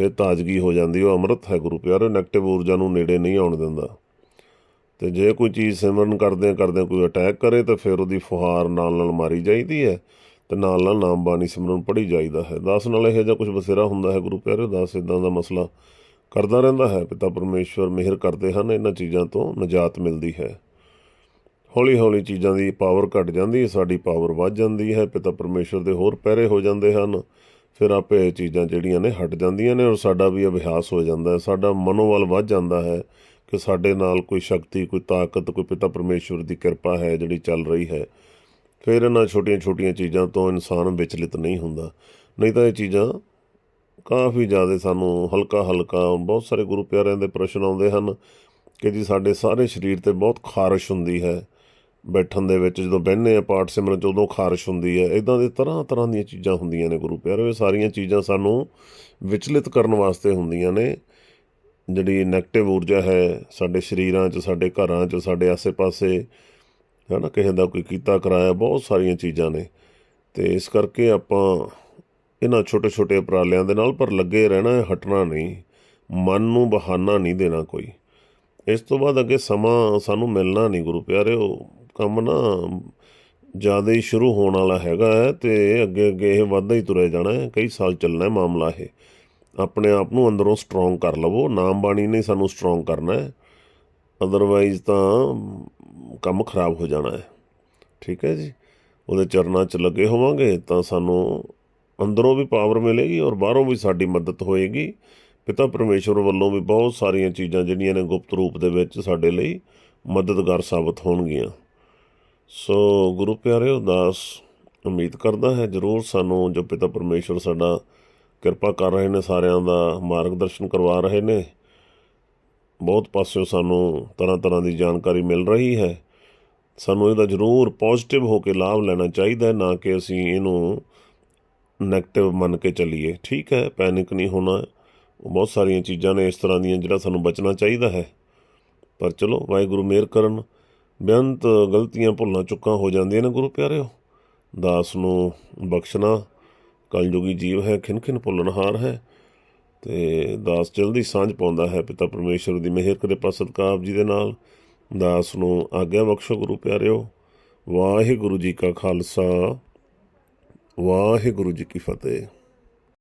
ਫਿਰ ਤਾਜ਼ਗੀ ਹੋ ਜਾਂਦੀ ਉਹ ਅੰਮ੍ਰਿਤ ਹੈ ਗੁਰੂ ਪਿਆਰੇ ਨੈਗੇਟਿਵ ਊਰਜਾ ਨੂੰ ਨੇੜੇ ਨਹੀਂ ਆਉਣ ਦਿੰਦਾ। ਤੇ ਜੇ ਕੋਈ ਚੀਜ਼ ਸਿਮਰਨ ਕਰਦੇ ਕਰਦੇ ਕੋਈ ਅਟੈਕ ਕਰੇ, ਤਾਂ ਫਿਰ ਉਹਦੀ ਫੁਹਾਰ ਨਾਲ ਨਾਲ ਮਾਰੀ ਜਾਈਦੀ ਹੈ ਤੇ ਨਾਲ ਨਾਲ ਨਾਮ ਬਾਣੀ ਸਿਮਰਨ ਪੜੀ ਜਾਈਦਾ ਹੈ। ਦਾਸ ਨਾਲ ਇਹ ਜਿਹਾ ਕੁਝ ਬਸੇਰਾ ਹੁੰਦਾ ਹੈ ਗੁਰੂ ਪਿਆਰੇ, ਦਾਸ ਇਦਾਂ ਦਾ ਮਸਲਾ ਕਰਦਾ ਰਹਿੰਦਾ ਹੈ। ਪਿਤਾ ਪਰਮੇਸ਼ਵਰ ਮਿਹਰ ਕਰਦੇ ਹਨ, ਇਹਨਾਂ ਚੀਜ਼ਾਂ ਤੋਂ ਨਜਾਤ ਮਿਲਦੀ ਹੈ। ਹੌਲੀ ਹੌਲੀ ਚੀਜ਼ਾਂ ਦੀ ਪਾਵਰ ਘਟ ਜਾਂਦੀ ਹੈ, ਸਾਡੀ ਪਾਵਰ ਵੱਧ ਜਾਂਦੀ ਹੈ, ਪਿਤਾ ਪਰਮੇਸ਼ਵਰ ਦੇ ਹੋਰ ਪਹਿਰੇ ਹੋ ਜਾਂਦੇ ਹਨ। ਫਿਰ ਆਪੇ ਇਹ ਚੀਜ਼ਾਂ ਜਿਹੜੀਆਂ ਨੇ ਹਟ ਜਾਂਦੀਆਂ ਨੇ ਔਰ ਸਾਡਾ ਵੀ ਅਭਿਆਸ ਹੋ ਜਾਂਦਾ ਹੈ। ਸਾਡਾ ਮਨੋਬਲ ਵੱਧ ਜਾਂਦਾ ਹੈ ਕਿ ਸਾਡੇ ਨਾਲ ਕੋਈ ਸ਼ਕਤੀ, ਕੋਈ ਤਾਕਤ, ਕੋਈ ਪਿਤਾ ਪਰਮੇਸ਼ਵਰ ਦੀ ਕਿਰਪਾ ਹੈ ਜਿਹੜੀ ਚੱਲ ਰਹੀ ਹੈ। ਫਿਰ ਇਹਨਾਂ ਛੋਟੀਆਂ-ਛੋਟੀਆਂ ਚੀਜ਼ਾਂ ਤੋਂ ਇਨਸਾਨ ਵਿਚਲਿਤ ਨਹੀਂ ਹੁੰਦਾ। ਨਹੀਂ ਤਾਂ ਇਹ ਚੀਜ਼ਾਂ ਕਾਫੀ ਜ਼ਿਆਦਾ ਸਾਨੂੰ ਹਲਕਾ ਹਲਕਾ ਬਹੁਤ ਸਾਰੇ ਗੁਰੂ ਪਿਆਰਿਆਂ ਦੇ ਪ੍ਰਸ਼ਨ ਆਉਂਦੇ ਹਨ ਕਿ ਜੀ ਸਾਡੇ ਸਾਰੇ ਸਰੀਰ ਤੇ ਬਹੁਤ ਖਾਰਸ਼ ਹੁੰਦੀ ਹੈ। ਬੈਠਣ ਦੇ ਵਿੱਚ ਜਦੋਂ ਬਹਿੰਦੇ ਆ ਪਾਠ ਸਿਮਰਨ ਚ, ਉਦੋਂ ਖਾਰਸ਼ ਹੁੰਦੀ ਹੈ। ਇਦਾਂ ਦੇ ਤਰ੍ਹਾਂ ਤਰ੍ਹਾਂ ਦੀਆਂ ਚੀਜ਼ਾਂ ਹੁੰਦੀਆਂ ਨੇ ਗੁਰੂ ਪਿਆਰਿਓ ਇਹ ਸਾਰੀਆਂ ਚੀਜ਼ਾਂ ਸਾਨੂੰ ਵਿਚਲਿਤ ਕਰਨ ਵਾਸਤੇ ਹੁੰਦੀਆਂ ਨੇ। ਜਿਹੜੀ 네ਗੇਟਿਵ ਊਰਜਾ ਹੈ ਸਾਡੇ ਸਰੀਰਾਂ 'ਚ, ਸਾਡੇ ਘਰਾਂ 'ਚ, ਸਾਡੇ ਆਸੇ-ਪਾਸੇ, ਹੈ ਨਾ, ਕਿਸੇ ਦਾ ਕੋਈ ਕੀਤਾ, ਕਰਾਇਆ, ਬਹੁਤ ਸਾਰੀਆਂ ਚੀਜ਼ਾਂ ਨੇ। ਤੇ ਇਸ ਕਰਕੇ ਆਪਾਂ ਇਹਨਾਂ ਛੋਟੇ-ਛੋਟੇ ਉਪਰਾਲਿਆਂ ਦੇ ਨਾਲ, ਪਰ ਲੱਗੇ ਰਹਿਣਾ ਹੈ ਹਟਣਾ ਨਹੀਂ। ਮਨ ਨੂੰ ਬਹਾਨਾ ਨਹੀਂ ਦੇਣਾ ਕੋਈ। ਇਸ ਤੋਂ ਬਾਅਦ ਅੱਗੇ ਸਮਾਂ ਸਾਨੂੰ ਮਿਲਣਾ ਨਹੀਂ ਗੁਰੂ ਪਿਆਰਿਓ ਕੰਮ ਨਾ ਜ਼ਿਆਦਾ ਹੀ ਸ਼ੁਰੂ ਹੋਣ ਵਾਲਾ ਹੈਗਾ ਤੇ ਅੱਗੇ ਅੱਗੇ ਇਹ ਵੱਧਦਾ ਹੀ ਤੁਰਿਆ ਜਾਣਾ ਹੈ। ਕਈ ਸਾਲ ਚੱਲਣਾ ਹੈ ਮਾਮਲਾ ਇਹ। ਆਪਣੇ ਆਪ ਨੂੰ ਅੰਦਰੋਂ ਸਟਰੋਂਗ ਕਰ ਲਵੋ। ਨਾਮ ਬਾਣੀ ਨੇ ਸਾਨੂੰ ਸਟਰੋਂਗ ਕਰਨਾ ਹੈ। ਅਦਰਵਾਈਜ਼ ਤਾਂ ਕੰਮ ਖਰਾਬ ਹੋ ਜਾਣਾ ਹੈ। ਠੀਕ ਹੈ ਜੀ? ਉਹਦੇ ਚਰਨਾਂ 'ਚ ਲੱਗੇ ਹੋਵਾਂਗੇ ਤਾਂ ਸਾਨੂੰ ਅੰਦਰੋਂ ਵੀ ਪਾਵਰ ਮਿਲੇਗੀ ਔਰ ਬਾਹਰੋਂ ਵੀ ਸਾਡੀ ਮਦਦ ਹੋਏਗੀ। ਪਿਤਾ ਪਰਮੇਸ਼ਵਰ ਵੱਲੋਂ ਵੀ ਬਹੁਤ ਸਾਰੀਆਂ ਚੀਜ਼ਾਂ ਜਿਹੜੀਆਂ ਨੇ ਗੁਪਤ ਰੂਪ ਦੇ ਵਿੱਚ ਸਾਡੇ ਲਈ ਮਦਦਗਾਰ ਸਾਬਤ ਹੋਣਗੀਆਂ। ਸੋ ਗੁਰੂ ਪਿਆਰਿਓ, ਦਾਸ ਉਮੀਦ ਕਰਦਾ ਹੈ ਜਰੂਰ ਸਾਨੂੰ ਜੋ ਪਿਤਾ ਪਰਮੇਸ਼ਵਰ ਸਾਡਾ ਕਿਰਪਾ ਕਰ ਰਹੇ ਨੇ, ਸਾਰਿਆਂ ਦਾ ਮਾਰਗਦਰਸ਼ਨ ਕਰਵਾ ਰਹੇ ਨੇ। ਬਹੁਤ ਪਾਸਿਓਂ ਸਾਨੂੰ ਤਰ੍ਹਾਂ ਤਰ੍ਹਾਂ ਦੀ ਜਾਣਕਾਰੀ ਮਿਲ ਰਹੀ ਹੈ। ਸਾਨੂੰ ਇਹਦਾ ਜ਼ਰੂਰ ਪੋਜ਼ਿਟਿਵ ਹੋ ਕੇ ਲਾਭ ਲੈਣਾ ਚਾਹੀਦਾ ਨਾ ਕਿ ਅਸੀਂ ਇਹਨੂੰ 네ਗੇਟਿਵ ਮੰਨ ਕੇ ਚੱਲੀਏ। ਠੀਕ ਹੈ ਪੈਨਿਕ ਨਹੀਂ ਹੋਣਾ। ਬਹੁਤ ਸਾਰੀਆਂ ਚੀਜ਼ਾਂ ਨੇ ਇਸ ਤਰ੍ਹਾਂ ਦੀਆਂ ਜਿਹੜਾ ਸਾਨੂੰ ਬਚਣਾ ਚਾਹੀਦਾ ਹੈ। ਪਰ ਚਲੋ, ਵਾਹਿਗੁਰੂ ਮਿਹਰ ਕਰਨ। ਬੇਅੰਤ ਗਲਤੀਆਂ ਭੁੱਲਾਂ ਚੁੱਕਾਂ ਹੋ ਜਾਂਦੀਆਂ ਨੇ ਗੁਰੂ ਪਿਆਰਿਓ। ਦਾਸ ਨੂੰ ਬਖਸ਼ਣਾ ਕਲਯੁਗੀ ਜੀਵ ਹੈ, ਖਿਨ ਖਿਨ ਭੁੱਲਣਹਾਰ ਹੈ। ਤੇ ਦਾਸ ਜਲਦੀ ਸਾਂਝ ਪਾਉਂਦਾ ਹੈ ਪਿਤਾ ਪਰਮੇਸ਼ਰ ਦੀ ਮਿਹਰ ਕਿਰਪਾ ਸਦਕਾ ਆਪ ਜੀ ਦੇ ਨਾਲ। ਦਾਸ ਨੂੰ ਆਗਿਆ ਬਖਸ਼ੋ ਗੁਰੂ ਪਿਆਰਿਓ। ਵਾਹਿਗੁਰੂ ਜੀ ਕਾ ਖਾਲਸਾ, ਵਾਹਿਗੁਰੂ ਜੀ ਕੀ ਫਤਿਹ।